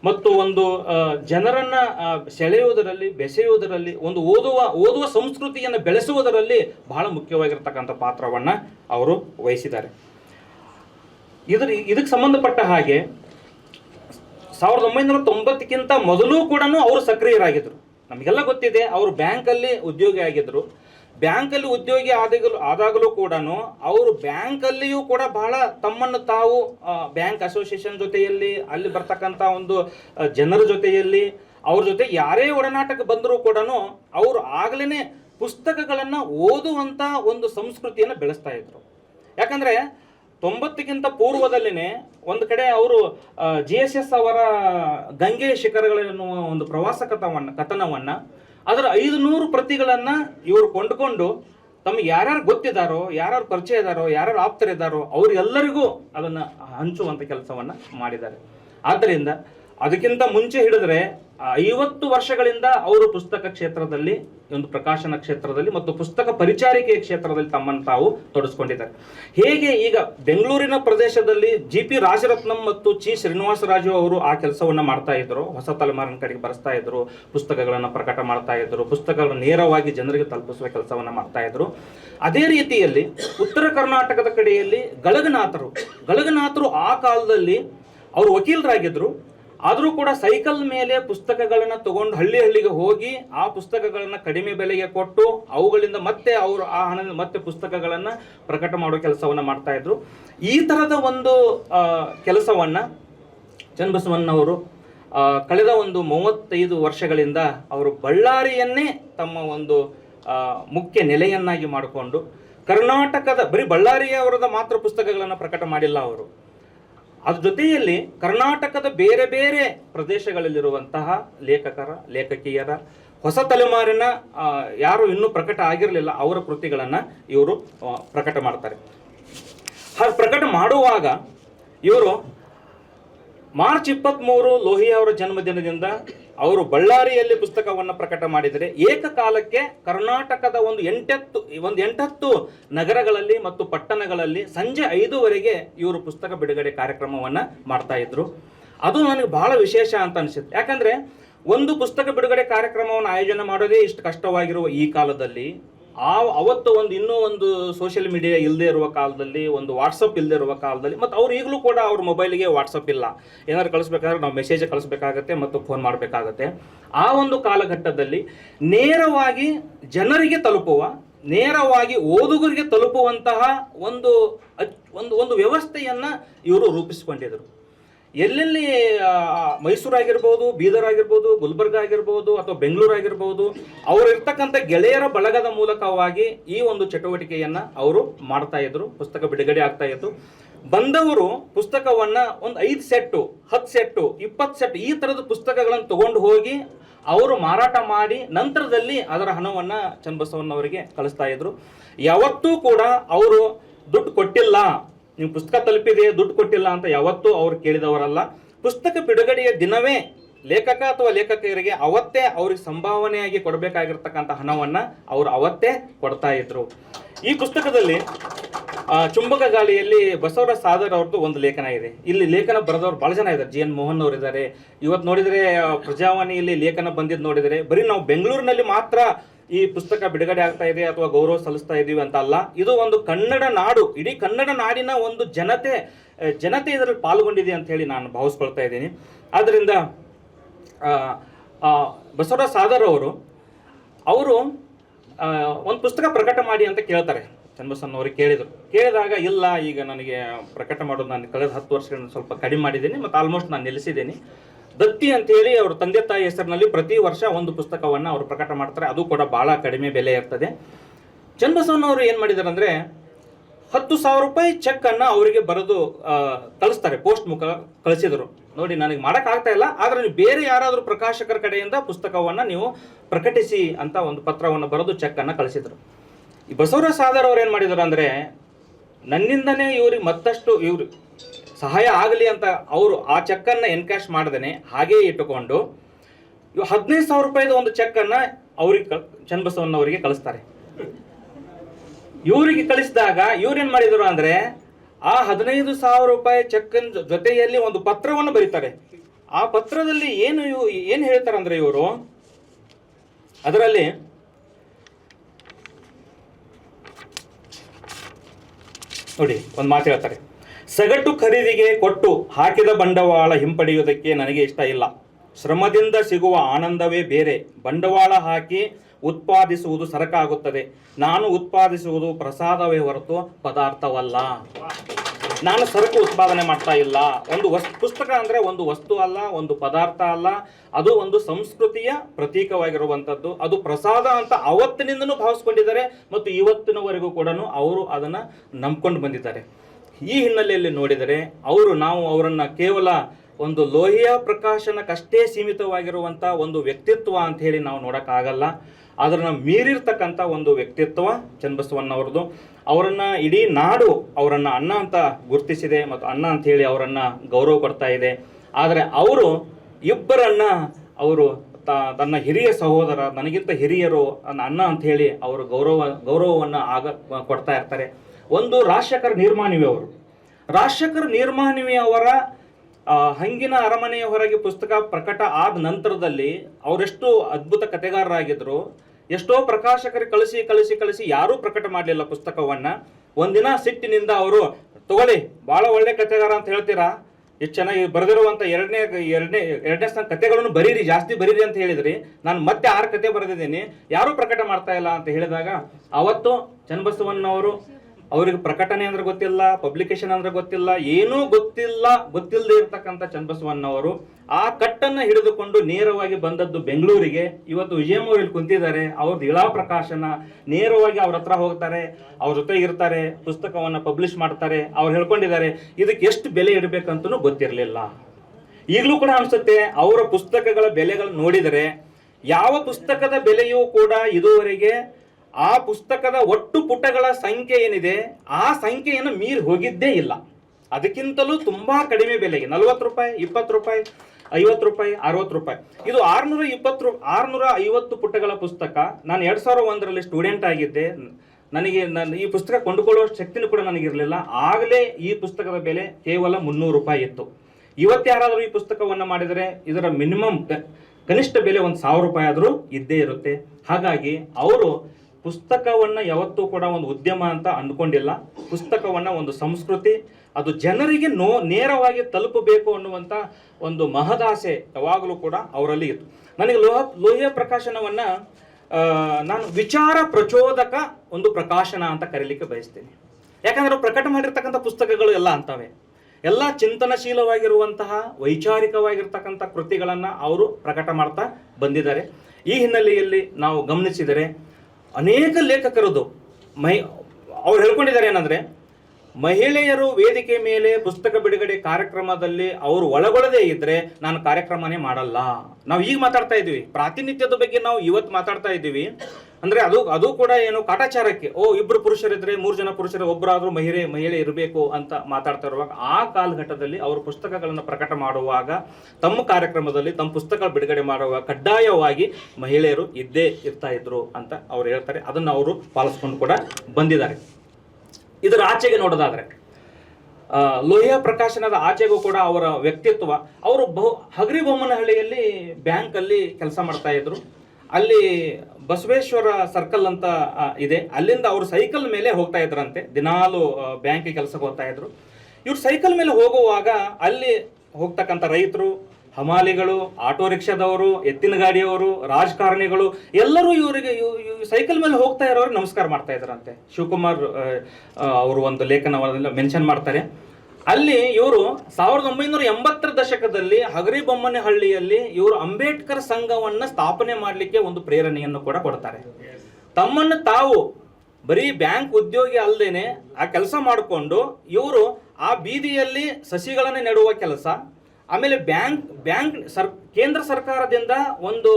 ಮತ್ತು ಒಂದು ಜನರನ್ನ ಸೆಳೆಯುವುದರಲ್ಲಿ, ಬೆಸೆಯುವುದರಲ್ಲಿ, ಒಂದು ಓದುವ ಓದುವ ಸಂಸ್ಕೃತಿಯನ್ನು ಬೆಳೆಸುವುದರಲ್ಲಿ ಬಹಳ ಮುಖ್ಯವಾಗಿರ್ತಕ್ಕಂಥ ಪಾತ್ರವನ್ನ ಅವರು ವಹಿಸಿದ್ದಾರೆ. ಇದ್ರ ಇದಕ್ಕೆ ಸಂಬಂಧಪಟ್ಟ ಹಾಗೆ ಸಾವಿರದ ಒಂಬೈನೂರ ತೊಂಬತ್ತಕ್ಕಿಂತ ಮೊದಲು ಕೂಡ ಅವರು ಸಕ್ರಿಯರಾಗಿದ್ದರು. ನಮಗೆಲ್ಲ ಗೊತ್ತಿದೆ, ಅವರು ಬ್ಯಾಂಕಲ್ಲಿ ಉದ್ಯೋಗಿ ಆಗಿದ್ದರು. ಬ್ಯಾಂಕಲ್ಲಿ ಉದ್ಯೋಗಿ ಆದಾಗಲೂ ಆದಾಗಲೂ ಕೂಡ ಅವರು ಬ್ಯಾಂಕಲ್ಲಿಯೂ ಕೂಡ ಬಹಳ ತಮ್ಮನ್ನು ತಾವು ಬ್ಯಾಂಕ್ ಅಸೋಸಿಯೇಷನ್ ಜೊತೆಯಲ್ಲಿ, ಅಲ್ಲಿ ಬರ್ತಕ್ಕಂಥ ಒಂದು ಜನರ ಜೊತೆಯಲ್ಲಿ, ಅವ್ರ ಜೊತೆ ಯಾರೇ ಒಡನಾಟಕ್ಕೆ ಬಂದರೂ ಕೂಡ ಅವರು ಆಗಲೇ ಪುಸ್ತಕಗಳನ್ನು ಓದುವಂಥ ಒಂದು ಸಂಸ್ಕೃತಿಯನ್ನು ಬೆಳೆಸ್ತಾ ಇದ್ರು. ಯಾಕಂದ್ರೆ ತೊಂಬತ್ತಕ್ಕಿಂತ ಪೂರ್ವದಲ್ಲಿನೇ ಒಂದು ಕಡೆ ಅವರು ಜಿ ಎಸ್ ಎಸ್ ಅವರ ಗಂಗೆ ಶಿಖರಗಳು ಎನ್ನುವ ಒಂದು ಪ್ರವಾಸ ಕಥವನ್ನ ಕಥನವನ್ನ ಅದರ ಐದು ನೂರು ಪ್ರತಿಗಳನ್ನ ಇವರು ಕೊಂಡುಕೊಂಡು ತಮಗೆ ಯಾರ್ಯಾರು ಗೊತ್ತಿದ್ದಾರೋ, ಯಾರ್ಯಾರು ಪರಿಚಯ ಇದ್ದಾರೋ ಯಾರ್ಯಾರು ಆಪ್ತರಿದ್ದಾರೋ ಅವರೆಲ್ಲರಿಗೂ ಅದನ್ನ ಹಂಚುವಂತ ಕೆಲಸವನ್ನ ಮಾಡಿದ್ದಾರೆ. ಆದ್ದರಿಂದ ಅದಕ್ಕಿಂತ ಮುಂಚೆ ಹಿಡಿದ್ರೆ ಐವತ್ತು ವರ್ಷಗಳಿಂದ ಅವರು ಪುಸ್ತಕ ಕ್ಷೇತ್ರದಲ್ಲಿ, ಒಂದು ಪ್ರಕಾಶನ ಕ್ಷೇತ್ರದಲ್ಲಿ ಮತ್ತು ಪುಸ್ತಕ ಪರಿಚಾರಿಕೆಯ ಕ್ಷೇತ್ರದಲ್ಲಿ ತಮ್ಮನ್ನು ತಾವು ತೊಡಸ್ಕೊಂಡಿದ್ದಾರೆ. ಹೇಗೆ ಈಗ ಬೆಂಗಳೂರಿನ ಪ್ರದೇಶದಲ್ಲಿ ಜಿ ಪಿ ರಾಜರತ್ನಂ ಮತ್ತು ಚಿ ಶ್ರೀನಿವಾಸರಾಜು ಅವರು ಆ ಕೆಲಸವನ್ನ ಮಾಡ್ತಾ ಇದ್ರು ಹೊಸ ತಲೆಮಾರಿನ ಕಡೆಗೆ ಬರೆಸ್ತಾ ಇದ್ರು ಪುಸ್ತಕಗಳನ್ನು ಪ್ರಕಟ ಮಾಡ್ತಾ ಇದ್ರು ಪುಸ್ತಕಗಳನ್ನು ನೇರವಾಗಿ ಜನರಿಗೆ ತಲುಪಿಸುವ ಕೆಲಸವನ್ನ ಮಾಡ್ತಾ ಇದ್ರು ಅದೇ ರೀತಿಯಲ್ಲಿ ಉತ್ತರ ಕರ್ನಾಟಕದ ಕಡೆಯಲ್ಲಿ ಗಳಗನಾಥರು ಗಳಗನಾಥರು ಆ ಕಾಲದಲ್ಲಿ ಅವರು ವಕೀಲರಾಗಿದ್ರು ಆದರೂ ಕೂಡ ಸೈಕಲ್ ಮೇಲೆ ಪುಸ್ತಕಗಳನ್ನು ತಗೊಂಡು ಹಳ್ಳಿ ಹಳ್ಳಿಗೆ ಹೋಗಿ ಆ ಪುಸ್ತಕಗಳನ್ನು ಕಡಿಮೆ ಬೆಲೆಗೆ ಕೊಟ್ಟು ಅವುಗಳಿಂದ ಮತ್ತೆ ಅವರು ಆ ಹಣದಿಂದ ಮತ್ತೆ ಪುಸ್ತಕಗಳನ್ನು ಪ್ರಕಟ ಮಾಡೋ ಕೆಲಸವನ್ನ ಮಾಡ್ತಾ ಇದ್ರು. ಈ ತರದ ಒಂದು ಕೆಲಸವನ್ನು ಚನ್ನಬಸವಣ್ಣವರು ಕಳೆದ ಒಂದು ಮೂವತ್ತೈದು ವರ್ಷಗಳಿಂದ ಅವರು ಬಳ್ಳಾರಿಯನ್ನೇ ತಮ್ಮ ಒಂದು ಮುಖ್ಯ ನೆಲೆಯನ್ನಾಗಿ ಮಾಡಿಕೊಂಡು ಕರ್ನಾಟಕದ ಬರೀ ಬಳ್ಳಾರಿಯವರದ ಮಾತ್ರ ಪುಸ್ತಕಗಳನ್ನು ಪ್ರಕಟ ಮಾಡಿಲ್ಲ ಅವರು. ಅದ್ರ ಜೊತೆಯಲ್ಲಿ ಕರ್ನಾಟಕದ ಬೇರೆ ಬೇರೆ ಪ್ರದೇಶಗಳಲ್ಲಿರುವಂತಹ ಲೇಖಕರ, ಲೇಖಕಿಯರ, ಹೊಸ ತಲೆಮಾರಿನ ಯಾರು ಇನ್ನೂ ಪ್ರಕಟ ಆಗಿರಲಿಲ್ಲ, ಅವರ ಕೃತಿಗಳನ್ನು ಇವರು ಪ್ರಕಟ ಮಾಡ್ತಾರೆ. ಹಾಗೆ ಪ್ರಕಟ ಮಾಡುವಾಗ ಇವರು ಮಾರ್ಚ್ ಇಪ್ಪತ್ತ್ಮೂರು ಲೋಹಿಯವರ ಜನ್ಮದಿನದಿಂದ ಅವರು ಬಳ್ಳಾರಿಯಲ್ಲಿ ಪುಸ್ತಕವನ್ನು ಪ್ರಕಟ ಮಾಡಿದರೆ ಏಕಕಾಲಕ್ಕೆ ಕರ್ನಾಟಕದ ಒಂದು ಎಂಟತ್ತು ಒಂದು ಎಂಟತ್ತು ನಗರಗಳಲ್ಲಿ ಮತ್ತು ಪಟ್ಟಣಗಳಲ್ಲಿ ಸಂಜೆ ಐದುವರೆಗೆ ಇವರು ಪುಸ್ತಕ ಬಿಡುಗಡೆ ಕಾರ್ಯಕ್ರಮವನ್ನು ಮಾಡ್ತಾ ಇದ್ರು. ಅದು ನನಗೆ ಬಹಳ ವಿಶೇಷ ಅಂತ ಅನಿಸುತ್ತೆ. ಯಾಕಂದ್ರೆ ಒಂದು ಪುಸ್ತಕ ಬಿಡುಗಡೆ ಕಾರ್ಯಕ್ರಮವನ್ನು ಆಯೋಜನೆ ಮಾಡೋದೇ ಇಷ್ಟು ಕಷ್ಟವಾಗಿರುವ ಈ ಕಾಲದಲ್ಲಿ. ಆ ಅವತ್ತು ಒಂದು ಇನ್ನೂ ಒಂದು ಸೋಷಿಯಲ್ ಮೀಡಿಯಾ ಇಲ್ಲದೆ ಇರುವ ಕಾಲದಲ್ಲಿ, ಒಂದು ವಾಟ್ಸಪ್ ಇಲ್ಲದೆ ಇರುವ ಕಾಲದಲ್ಲಿ, ಮತ್ತು ಅವ್ರು ಈಗಲೂ ಕೂಡ ಅವ್ರ ಮೊಬೈಲಿಗೆ ವಾಟ್ಸಪ್ ಇಲ್ಲ. ಏನಾದ್ರು ಕಳಿಸ್ಬೇಕಾದ್ರೆ ನಾವು ಮೆಸೇಜ್ ಕಳಿಸ್ಬೇಕಾಗತ್ತೆ ಮತ್ತು ಫೋನ್ ಮಾಡಬೇಕಾಗತ್ತೆ. ಆ ಒಂದು ಕಾಲಘಟ್ಟದಲ್ಲಿ ನೇರವಾಗಿ ಜನರಿಗೆ ತಲುಪುವ, ನೇರವಾಗಿ ಓದುಗರಿಗೆ ತಲುಪುವಂತಹ ಒಂದು ಒಂದು ಒಂದು ವ್ಯವಸ್ಥೆಯನ್ನು ಇವರು ರೂಪಿಸಿಕೊಂಡಿದ್ರು. ಎಲ್ಲೆಲ್ಲಿ ಮೈಸೂರು ಆಗಿರ್ಬೋದು, ಬೀದರ್ ಆಗಿರ್ಬೋದು, ಗುಲ್ಬರ್ಗ ಆಗಿರ್ಬೋದು ಅಥವಾ ಬೆಂಗಳೂರು ಆಗಿರ್ಬೋದು ಅವರು ಇರ್ತಕ್ಕಂಥ ಗೆಳೆಯರ ಬಳಗದ ಮೂಲಕವಾಗಿ ಈ ಒಂದು ಚಟುವಟಿಕೆಯನ್ನ ಅವರು ಮಾಡ್ತಾ ಇದ್ರು, ಪುಸ್ತಕ ಬಿಡುಗಡೆ ಆಗ್ತಾ ಇತ್ತು. ಬಂದವರು ಪುಸ್ತಕವನ್ನ ಒಂದು ಐದು ಸೆಟ್ಟು, ಹತ್ತು ಸೆಟ್ಟು, ಇಪ್ಪತ್ತು ಸೆಟ್ ಈ ತರದ ಪುಸ್ತಕಗಳನ್ನು ತಗೊಂಡು ಹೋಗಿ ಅವರು ಮಾರಾಟ ಮಾಡಿ ನಂತರದಲ್ಲಿ ಅದರ ಹಣವನ್ನ ಚನ್ನಬಸವಣ್ಣವರಿಗೆ ಕಳಿಸ್ತಾ ಇದ್ರು. ಯಾವತ್ತೂ ಕೂಡ ಅವರು ದುಡ್ಡು ಕೊಟ್ಟಿಲ್ಲ. ನೀವು ಪುಸ್ತಕ ತಲುಪಿದೆ ದುಡ್ಡು ಕೊಟ್ಟಿಲ್ಲ ಅಂತ ಯಾವತ್ತೂ ಅವ್ರು ಕೇಳಿದವರಲ್ಲ. ಪುಸ್ತಕ ಬಿಡುಗಡೆಯ ದಿನವೇ ಲೇಖಕ ಅಥವಾ ಲೇಖಕರಿಗೆ ಅವತ್ತೇ ಅವ್ರಿಗೆ ಸಂಭಾವನೆಯಾಗಿ ಕೊಡಬೇಕಾಗಿರ್ತಕ್ಕಂಥ ಹಣವನ್ನ ಅವರು ಅವತ್ತೇ ಕೊಡ್ತಾ ಇದ್ರು. ಈ ಪುಸ್ತಕದಲ್ಲಿ ಚುಂಬಕ ಗಾಳಿಯಲ್ಲಿ ಬಸವರಾಜ್ ಸಾದರ್ ಅವ್ರದ್ದು ಒಂದು ಲೇಖನ ಇದೆ. ಇಲ್ಲಿ ಲೇಖನ ಬರೆದವ್ರು ಬಹಳ ಜನ ಇದ್ದಾರೆ. ಜಿ ಎನ್ ಮೋಹನ್ ಅವರು ಇದ್ದಾರೆ. ಇವತ್ತು ನೋಡಿದ್ರೆ ಪ್ರಜಾವಾಣಿಯಲ್ಲಿ ಲೇಖನ ಬಂದಿದ್ದು ನೋಡಿದರೆ, ಬರೀ ನಾವು ಬೆಂಗಳೂರಿನಲ್ಲಿ ಮಾತ್ರ ಈ ಪುಸ್ತಕ ಬಿಡುಗಡೆ ಆಗ್ತಾ ಇದೆ ಅಥವಾ ಗೌರವ ಸಲ್ಲಿಸ್ತಾ ಇದೀವಿ ಅಂತ ಅಲ್ಲ ಇದು ಒಂದು ಕನ್ನಡ ನಾಡು, ಇಡೀ ಕನ್ನಡ ನಾಡಿನ ಒಂದು ಜನತೆ ಜನತೆ ಇದರಲ್ಲಿ ಪಾಲ್ಗೊಂಡಿದೆ ಅಂತ ಹೇಳಿ ನಾನು ಭಾವಿಸ್ಕೊಳ್ತಾ ಇದ್ದೀನಿ. ಆದ್ದರಿಂದ ಬಸವರಾಜ್ ಸಾದರ್ ಅವರು ಅವರು ಒಂದು ಪುಸ್ತಕ ಪ್ರಕಟ ಮಾಡಿ ಅಂತ ಕೇಳ್ತಾರೆ. ಚನ್ನಬಸವಣ್ಣವ್ರಿಗೆ ಕೇಳಿದರು. ಕೇಳಿದಾಗ, ಇಲ್ಲ, ಈಗ ನನಗೆ ಪ್ರಕಟ ಮಾಡೋದು ನಾನು ಕಳೆದ ಹತ್ತು ವರ್ಷಗಳಿಂದ ಸ್ವಲ್ಪ ಕಡಿಮೆ ಮಾಡಿದ್ದೀನಿ, ಮತ್ತು ಆಲ್ಮೋಸ್ಟ್ ನಾನು ನಿಲ್ಲಿಸಿದ್ದೀನಿ. ದತ್ತಿ ಅಂತೇಳಿ ಅವ್ರ ತಂದೆ ತಾಯಿ ಹೆಸರಿನಲ್ಲಿ ಪ್ರತಿ ವರ್ಷ ಒಂದು ಪುಸ್ತಕವನ್ನು ಅವರು ಪ್ರಕಟ ಮಾಡ್ತಾರೆ. ಅದು ಕೂಡ ಭಾಳ ಕಡಿಮೆ ಬೆಲೆ ಇರ್ತದೆ. ಚನ್ನಬಸವಣ್ಣವರು ಏನು ಮಾಡಿದ್ದಾರೆ ಅಂದರೆ ಹತ್ತು ಸಾವಿರ ರೂಪಾಯಿ ಚೆಕ್ಕನ್ನು ಅವರಿಗೆ ಬರೆದು ಕಳಿಸ್ತಾರೆ. ಪೋಸ್ಟ್ ಮುಖ ಕಳಿಸಿದರು. ನೋಡಿ, ನನಗೆ ಮಾಡೋಕ್ಕಾಗ್ತಾ ಇಲ್ಲ. ಆದರೆ ನೀವು ಬೇರೆ ಯಾರಾದರೂ ಪ್ರಕಾಶಕರ ಕಡೆಯಿಂದ ಪುಸ್ತಕವನ್ನ ನೀವು ಪ್ರಕಟಿಸಿ ಅಂತ ಒಂದು ಪತ್ರವನ್ನು ಬರೆದು ಚೆಕ್ಕನ್ನು ಕಳಿಸಿದ್ರು. ಈ ಬಸವರಾಜ ಸಾದರ್ ಅವ್ರು ಏನು ಮಾಡಿದ್ರು ಅಂದರೆ ನನ್ನಿಂದನೇ ಇವ್ರಿಗೆ ಮತ್ತಷ್ಟು ಇವ್ರು ಸಹಾಯ ಆಗಲಿ ಅಂತ ಅವರು ಆ ಚೆಕ್ಕನ್ನು ಎನ್ಕ್ಯಾಶ್ ಮಾಡ್ದೇ ಹಾಗೇ ಇಟ್ಟುಕೊಂಡು ಇವು ಹದಿನೈದು ಸಾವಿರ ರೂಪಾಯಿದ ಒಂದು ಚೆಕ್ಕನ್ನು ಅವ್ರಿಗೆ ಕ ಚನ್ನಬಸವಣ್ಣವರಿಗೆ ಕಳಿಸ್ತಾರೆ. ಇವರಿಗೆ ಕಳಿಸಿದಾಗ ಇವ್ರೇನು ಮಾಡಿದರು ಅಂದ್ರೆ ಆ ಹದಿನೈದು ಸಾವಿರ ರೂಪಾಯಿ ಚೆಕ್ ಜೊತೆಯಲ್ಲಿ ಒಂದು ಪತ್ರವನ್ನು ಬರೀತಾರೆ. ಆ ಪತ್ರದಲ್ಲಿ ಏನು ಇವು ಏನು ಹೇಳ್ತಾರೆ ಅಂದ್ರೆ ಇವರು ಅದರಲ್ಲಿ ನೋಡಿ ಒಂದು ಮಾತು ಹೇಳ್ತಾರೆ. ಸಗಟು ಖರೀದಿಗೆ ಕೊಟ್ಟು ಹಾಕಿದ ಬಂಡವಾಳ ಹಿಂಪಡೆಯುವುದಕ್ಕೆ ನನಗೆ ಇಷ್ಟ ಇಲ್ಲ. ಶ್ರಮದಿಂದ ಸಿಗುವ ಆನಂದವೇ ಬೇರೆ. ಬಂಡವಾಳ ಹಾಕಿ ಉತ್ಪಾದಿಸುವುದು ಸರಕಾಗುತ್ತದೆ. ನಾನು ಉತ್ಪಾದಿಸುವುದು ಪ್ರಸಾದವೇ ಹೊರತು ಪದಾರ್ಥವಲ್ಲ. ನಾನು ಸರಕು ಉತ್ಪಾದನೆ ಮಾಡ್ತಾ ಇಲ್ಲ. ಒಂದು ವಸ್, ಪುಸ್ತಕ ಅಂದರೆ ಒಂದು ವಸ್ತು ಅಲ್ಲ, ಒಂದು ಪದಾರ್ಥ ಅಲ್ಲ. ಅದು ಒಂದು ಸಂಸ್ಕೃತಿಯ ಪ್ರತೀಕವಾಗಿರುವಂಥದ್ದು. ಅದು ಪ್ರಸಾದ ಅಂತ ಅವತ್ತಿನಿಂದನೂ ಭಾವಿಸ್ಕೊಂಡಿದ್ದಾರೆ ಮತ್ತು ಇವತ್ತಿನವರೆಗೂ ಕೂಡ ಅವರು ಅದನ್ನು ನಂಬ್ಕೊಂಡು ಬಂದಿದ್ದಾರೆ. ಈ ಹಿನ್ನೆಲೆಯಲ್ಲಿ ನೋಡಿದರೆ ಅವರು ನಾವು ಅವರನ್ನು ಕೇವಲ ಒಂದು ಲೋಹಿಯ ಪ್ರಕಾಶನಕ್ಕಷ್ಟೇ ಸೀಮಿತವಾಗಿರುವಂಥ ಒಂದು ವ್ಯಕ್ತಿತ್ವ ಅಂತ ಹೇಳಿ ನಾವು ನೋಡೋಕ್ಕಾಗಲ್ಲ. ಅದನ್ನು ಮೀರಿರ್ತಕ್ಕಂಥ ಒಂದು ವ್ಯಕ್ತಿತ್ವ ಚನ್ನಬಸವಣ್ಣವ್ರದ್ದು ಅವರನ್ನು ಇಡೀ ನಾಡು ಅವರನ್ನು ಅಣ್ಣ ಅಂತ ಗುರುತಿಸಿದೆ ಮತ್ತು ಅಣ್ಣ ಅಂತ ಹೇಳಿ ಅವರನ್ನು ಗೌರವ ಕೊಡ್ತಾ ಇದೆ. ಆದರೆ ಅವರು ಇಬ್ಬರನ್ನ ಅವರು ತ, ತನ್ನ ಹಿರಿಯ ಸಹೋದರ ನನಗಿಂತ ಹಿರಿಯರು ಅಣ್ಣ ಅಂತ ಹೇಳಿ ಅವರು ಗೌರವ, ಗೌರವವನ್ನು ಆಗ, ಕೊಡ್ತಾ ಇರ್ತಾರೆ. ಒಂದು ರಾಜಶೇಖರ್ ನಿರ್ಮಾಣಿವಿ ಅವರು. ರಾಜಶೇಖರ್ ನಿರ್ಮಾಣಿವಿ ಅವರ ಹಂಗಿನ ಅರಮನೆಯ ಹೊರಗೆ ಪುಸ್ತಕ ಪ್ರಕಟ ಆದ ನಂತರದಲ್ಲಿ ಅವರೆಷ್ಟು ಅದ್ಭುತ ಕತೆಗಾರರಾಗಿದ್ರು ಎಷ್ಟೋ ಪ್ರಕಾಶಕರು ಕಳಿಸಿ ಕಳಿಸಿ ಕಳಿಸಿ ಯಾರೂ ಪ್ರಕಟ ಮಾಡಲಿಲ್ಲ ಪುಸ್ತಕವನ್ನ. ಒಂದಿನ ಸಿಟ್ಟಿನಿಂದ ಅವರು, ತಗೊಳ್ಳಿ, ಭಾಳ ಒಳ್ಳೆ ಕತೆಗಾರ ಅಂತ ಹೇಳ್ತೀರಾ? ಎಷ್ಟು ಚೆನ್ನಾಗಿ ಬರೆದಿರುವಂಥ ಎರಡನೇ ಎರಡನೇ ಎರಡನೇ ಸ್ಥಾನ ಕಥೆಗಳನ್ನು ಬರೀರಿ, ಜಾಸ್ತಿ ಬರೀರಿ ಅಂತ ಹೇಳಿದ್ರಿ. ನಾನು ಮತ್ತೆ ಆರು ಕತೆ ಬರೆದಿದ್ದೀನಿ. ಯಾರೂ ಪ್ರಕಟ ಮಾಡ್ತಾ ಇಲ್ಲ ಅಂತ ಹೇಳಿದಾಗ ಅವತ್ತು ಚನ್ನಬಸವಣ್ಣವರು ಅವ್ರಿಗೆ ಪ್ರಕಟಣೆ ಅಂದ್ರೆ ಗೊತ್ತಿಲ್ಲ ಪಬ್ಲಿಕೇಶನ್ ಅಂದ್ರೆ ಗೊತ್ತಿಲ್ಲ, ಏನೂ ಗೊತ್ತಿಲ್ಲ ಗೊತ್ತಿಲ್ಲದೆ ಇರ್ತಕ್ಕಂಥ ಚನ್ನಬಸವಣ್ಣವರು ಆ ಕಟ್ಟನ್ನು ಹಿಡಿದುಕೊಂಡು ನೇರವಾಗಿ ಬಂದದ್ದು ಬೆಂಗಳೂರಿಗೆ. ಇವತ್ತು ವಿಜಯಮ್ ಇಲ್ಲಿ ಕುಂತಿದ್ದಾರೆ, ಅವ್ರದ್ದು ಇಳಾ ಪ್ರಕಾಶನ ನೇರವಾಗಿ ಅವ್ರ ಹತ್ರ ಹೋಗ್ತಾರೆ, ಅವ್ರ ಜೊತೆ ಇರ್ತಾರೆ, ಪುಸ್ತಕವನ್ನು ಪಬ್ಲಿಷ್ ಮಾಡ್ತಾರೆ, ಅವ್ರು ಹೇಳ್ಕೊಂಡಿದ್ದಾರೆ, ಇದಕ್ಕೆ ಎಷ್ಟು ಬೆಲೆ ಇಡಬೇಕಂತನೂ ಗೊತ್ತಿರಲಿಲ್ಲ. ಈಗಲೂ ಕೂಡ ಅನಿಸುತ್ತೆ, ಅವರ ಪುಸ್ತಕಗಳ ಬೆಲೆಗಳನ್ನು ನೋಡಿದರೆ, ಯಾವ ಪುಸ್ತಕದ ಬೆಲೆಯೂ ಕೂಡ ಇದುವರೆಗೆ ಆ ಪುಸ್ತಕದ ಒಟ್ಟು ಪುಟಗಳ ಸಂಖ್ಯೆ ಏನಿದೆ, ಆ ಸಂಖ್ಯೆಯನ್ನು ಮೀರಿ ಹೋಗಿದ್ದೇ ಇಲ್ಲ. ಅದಕ್ಕಿಂತಲೂ ತುಂಬಾ ಕಡಿಮೆ ಬೆಲೆಗೆ, ನಲವತ್ತು ರೂಪಾಯಿ, ಇಪ್ಪತ್ತು ರೂಪಾಯಿ, ಐವತ್ತು ರೂಪಾಯಿ, ಅರವತ್ತು ರೂಪಾಯಿ. ಇದು ಆರ್ನೂರ ಇಪ್ಪತ್ತು, ಆರ್ನೂರ ಐವತ್ತು ಪುಟಗಳ ಪುಸ್ತಕ. ನಾನು ಎರಡು ಸಾವಿರ ಒಂದರಲ್ಲಿ ಸ್ಟೂಡೆಂಟ್ ಆಗಿದ್ದೆ. ನನಗೆ ನಾನು ಈ ಪುಸ್ತಕ ಕೊಂಡುಕೊಳ್ಳುವ ಶಕ್ತಿನೂ ಕೂಡ ನನಗಿರಲಿಲ್ಲ. ಆಗಲೇ ಈ ಪುಸ್ತಕದ ಬೆಲೆ ಕೇವಲ ಮುನ್ನೂರು ರೂಪಾಯಿ ಇತ್ತು. ಇವತ್ತು ಯಾರಾದರೂ ಈ ಪುಸ್ತಕವನ್ನು ಮಾಡಿದರೆ ಇದರ ಮಿನಿಮಮ್ ಕನಿಷ್ಠ ಬೆಲೆ ಒಂದು ಸಾವಿರ ರೂಪಾಯಿ ಆದರೂ ಇದ್ದೇ ಇರುತ್ತೆ. ಹಾಗಾಗಿ ಅವರು ಪುಸ್ತಕವನ್ನು ಯಾವತ್ತೂ ಕೂಡ ಒಂದು ಉದ್ಯಮ ಅಂತ ಅಂದ್ಕೊಂಡಿಲ್ಲ. ಪುಸ್ತಕವನ್ನು ಒಂದು ಸಂಸ್ಕೃತಿ, ಅದು ಜನರಿಗೆ ನೋ, ನೇರವಾಗಿ ತಲುಪಬೇಕು ಅನ್ನುವಂಥ ಒಂದು ಮಹದಾಸೆ ಯಾವಾಗಲೂ ಕೂಡ ಅವರಲ್ಲಿ ಇತ್ತು. ನನಗೆ ಲೋಹ, ಲೋಹಿಯ ಪ್ರಕಾಶನವನ್ನು ನಾನು ವಿಚಾರ ಪ್ರಚೋದಕ ಒಂದು ಪ್ರಕಾಶನ ಅಂತ ಕರೀಲಿಕ್ಕೆ ಬಯಸ್ತೀನಿ. ಯಾಕಂದ್ರೆ ಪ್ರಕಟ ಮಾಡಿರ್ತಕ್ಕಂಥ ಪುಸ್ತಕಗಳು ಎಲ್ಲ ಅಂತವೆ. ಎಲ್ಲ ಚಿಂತನಶೀಲವಾಗಿರುವಂತಹ, ವೈಚಾರಿಕವಾಗಿರ್ತಕ್ಕಂಥ ಕೃತಿಗಳನ್ನು ಅವರು ಪ್ರಕಟ ಮಾಡ್ತಾ ಬಂದಿದ್ದಾರೆ. ಈ ಹಿನ್ನೆಲೆಯಲ್ಲಿ ನಾವು ಗಮನಿಸಿದರೆ ಅನೇಕ ಲೇಖಕರದು ಮಹಿ, ಅವ್ರು ಹೇಳ್ಕೊಂಡಿದ್ದಾರೆ ಏನಂದ್ರೆ, ಮಹಿಳೆಯರು ವೇದಿಕೆ ಮೇಲೆ ಪುಸ್ತಕ ಬಿಡುಗಡೆ ಕಾರ್ಯಕ್ರಮದಲ್ಲಿ ಅವರು ಒಳಗೊಳ್ಳದೇ ಇದ್ದರೆ ನಾನು ಕಾರ್ಯಕ್ರಮನೇ ಮಾಡಲ್ಲ. ನಾವು ಈಗ ಮಾತಾಡ್ತಾ ಇದ್ದೀವಿ ಪ್ರಾತಿನಿಧ್ಯದ ಬಗ್ಗೆ ನಾವು ಇವತ್ತು ಮಾತಾಡ್ತಾ ಇದ್ದೀವಿ ಅಂದ್ರೆ ಅದು ಅದು ಕೂಡ ಏನು ಕಾಟಾಚಾರಕ್ಕೆ, ಓ, ಇಬ್ರು ಪುರುಷರಿದ್ರೆ, ಮೂರು ಜನ ಪುರುಷರ ಒಬ್ಬರಾದ್ರೂ ಮಹಿಳೆ ಮಹಿಳೆ ಇರಬೇಕು ಅಂತ ಮಾತಾಡ್ತಾ ಇರುವಾಗ ಆ ಕಾಲಘಟ್ಟದಲ್ಲಿ ಅವರು ಪುಸ್ತಕಗಳನ್ನು ಪ್ರಕಟ ಮಾಡುವಾಗ, ತಮ್ಮ ಕಾರ್ಯಕ್ರಮದಲ್ಲಿ ತಮ್ಮ ಪುಸ್ತಕ ಬಿಡುಗಡೆ ಮಾಡುವಾಗ ಕಡ್ಡಾಯವಾಗಿ ಮಹಿಳೆಯರು ಇದ್ದೇ ಇರ್ತಾ ಇದ್ರು ಅಂತ ಅವ್ರು ಹೇಳ್ತಾರೆ. ಅದನ್ನು ಅವರು ಪಾಲಿಸ್ಕೊಂಡು ಕೂಡ ಬಂದಿದ್ದಾರೆ. ಇದರ ಆಚೆಗೆ ನೋಡೋದಾದ್ರೆ ಲೋಹಿಯಾ ಪ್ರಕಾಶನದ ಆಚೆಗೂ ಕೂಡ ಅವರ ವ್ಯಕ್ತಿತ್ವ, ಅವರು ಬಹು ಹಗರಿಬೊಮ್ಮನಹಳ್ಳಿಯಲ್ಲಿ ಬ್ಯಾಂಕಲ್ಲಿ ಕೆಲಸ ಮಾಡ್ತಾ ಇದ್ರು. ಅಲ್ಲಿ ಬಸವೇಶ್ವರ ಸರ್ಕಲ್ ಅಂತ ಇದೆ. ಅಲ್ಲಿಂದ ಅವರು ಸೈಕಲ್ ಮೇಲೆ ಹೋಗ್ತಾ ಇದ್ರಂತೆ. ದಿನಾಲು ಬ್ಯಾಂಕಿಗೆ ಕೆಲಸಕ್ಕೆ ಹೋಗ್ತಾ ಇದ್ರು. ಇವ್ರು ಸೈಕಲ್ ಮೇಲೆ ಹೋಗುವಾಗ ಅಲ್ಲಿ ಹೋಗ್ತಕ್ಕಂಥ ರೈತರು, ಹಮಾಲಿಗಳು, ಆಟೋ ರಿಕ್ಷಾದವರು, ಎತ್ತಿನ ಗಾಡಿಯವರು, ರಾಜಕಾರಣಿಗಳು, ಎಲ್ಲರೂ ಇವರಿಗೆ ಇವ್- ಇವ್ ಸೈಕಲ್ ಮೇಲೆ ಹೋಗ್ತಾ ಇರೋರು ನಮಸ್ಕಾರ ಮಾಡ್ತಾ ಇದ್ರಂತೆ. ಶಿವಕುಮಾರ್ ಅವರು ಒಂದು ಲೇಖನ ಮೆನ್ಷನ್ ಮಾಡ್ತಾರೆ. ಅಲ್ಲಿ ಇವರು ಸಾವಿರದ ಒಂಬೈನೂರ ಎಂಬತ್ತರ ದಶಕದಲ್ಲಿ ಹಗರಿಬೊಮ್ಮನಹಳ್ಳಿಯಲ್ಲಿ ಇವರು ಅಂಬೇಡ್ಕರ್ ಸಂಘವನ್ನ ಸ್ಥಾಪನೆ ಮಾಡಲಿಕ್ಕೆ ಒಂದು ಪ್ರೇರಣೆಯನ್ನು ಕೂಡ ಕೊಡ್ತಾರೆ. ತಮ್ಮನ್ನು ತಾವು ಬರೀ ಬ್ಯಾಂಕ್ ಉದ್ಯೋಗಿ ಅಲ್ಲದೇನೆ ಆ ಕೆಲಸ ಮಾಡಿಕೊಂಡು ಇವರು ಆ ಬೀದಿಯಲ್ಲಿ ಸಸಿಗಳನ್ನು ನೆಡುವ ಕೆಲಸ, ಆಮೇಲೆ ಬ್ಯಾಂಕ್ ಬ್ಯಾಂಕ್ ಸರ್, ಕೇಂದ್ರ ಸರ್ಕಾರದಿಂದ ಒಂದು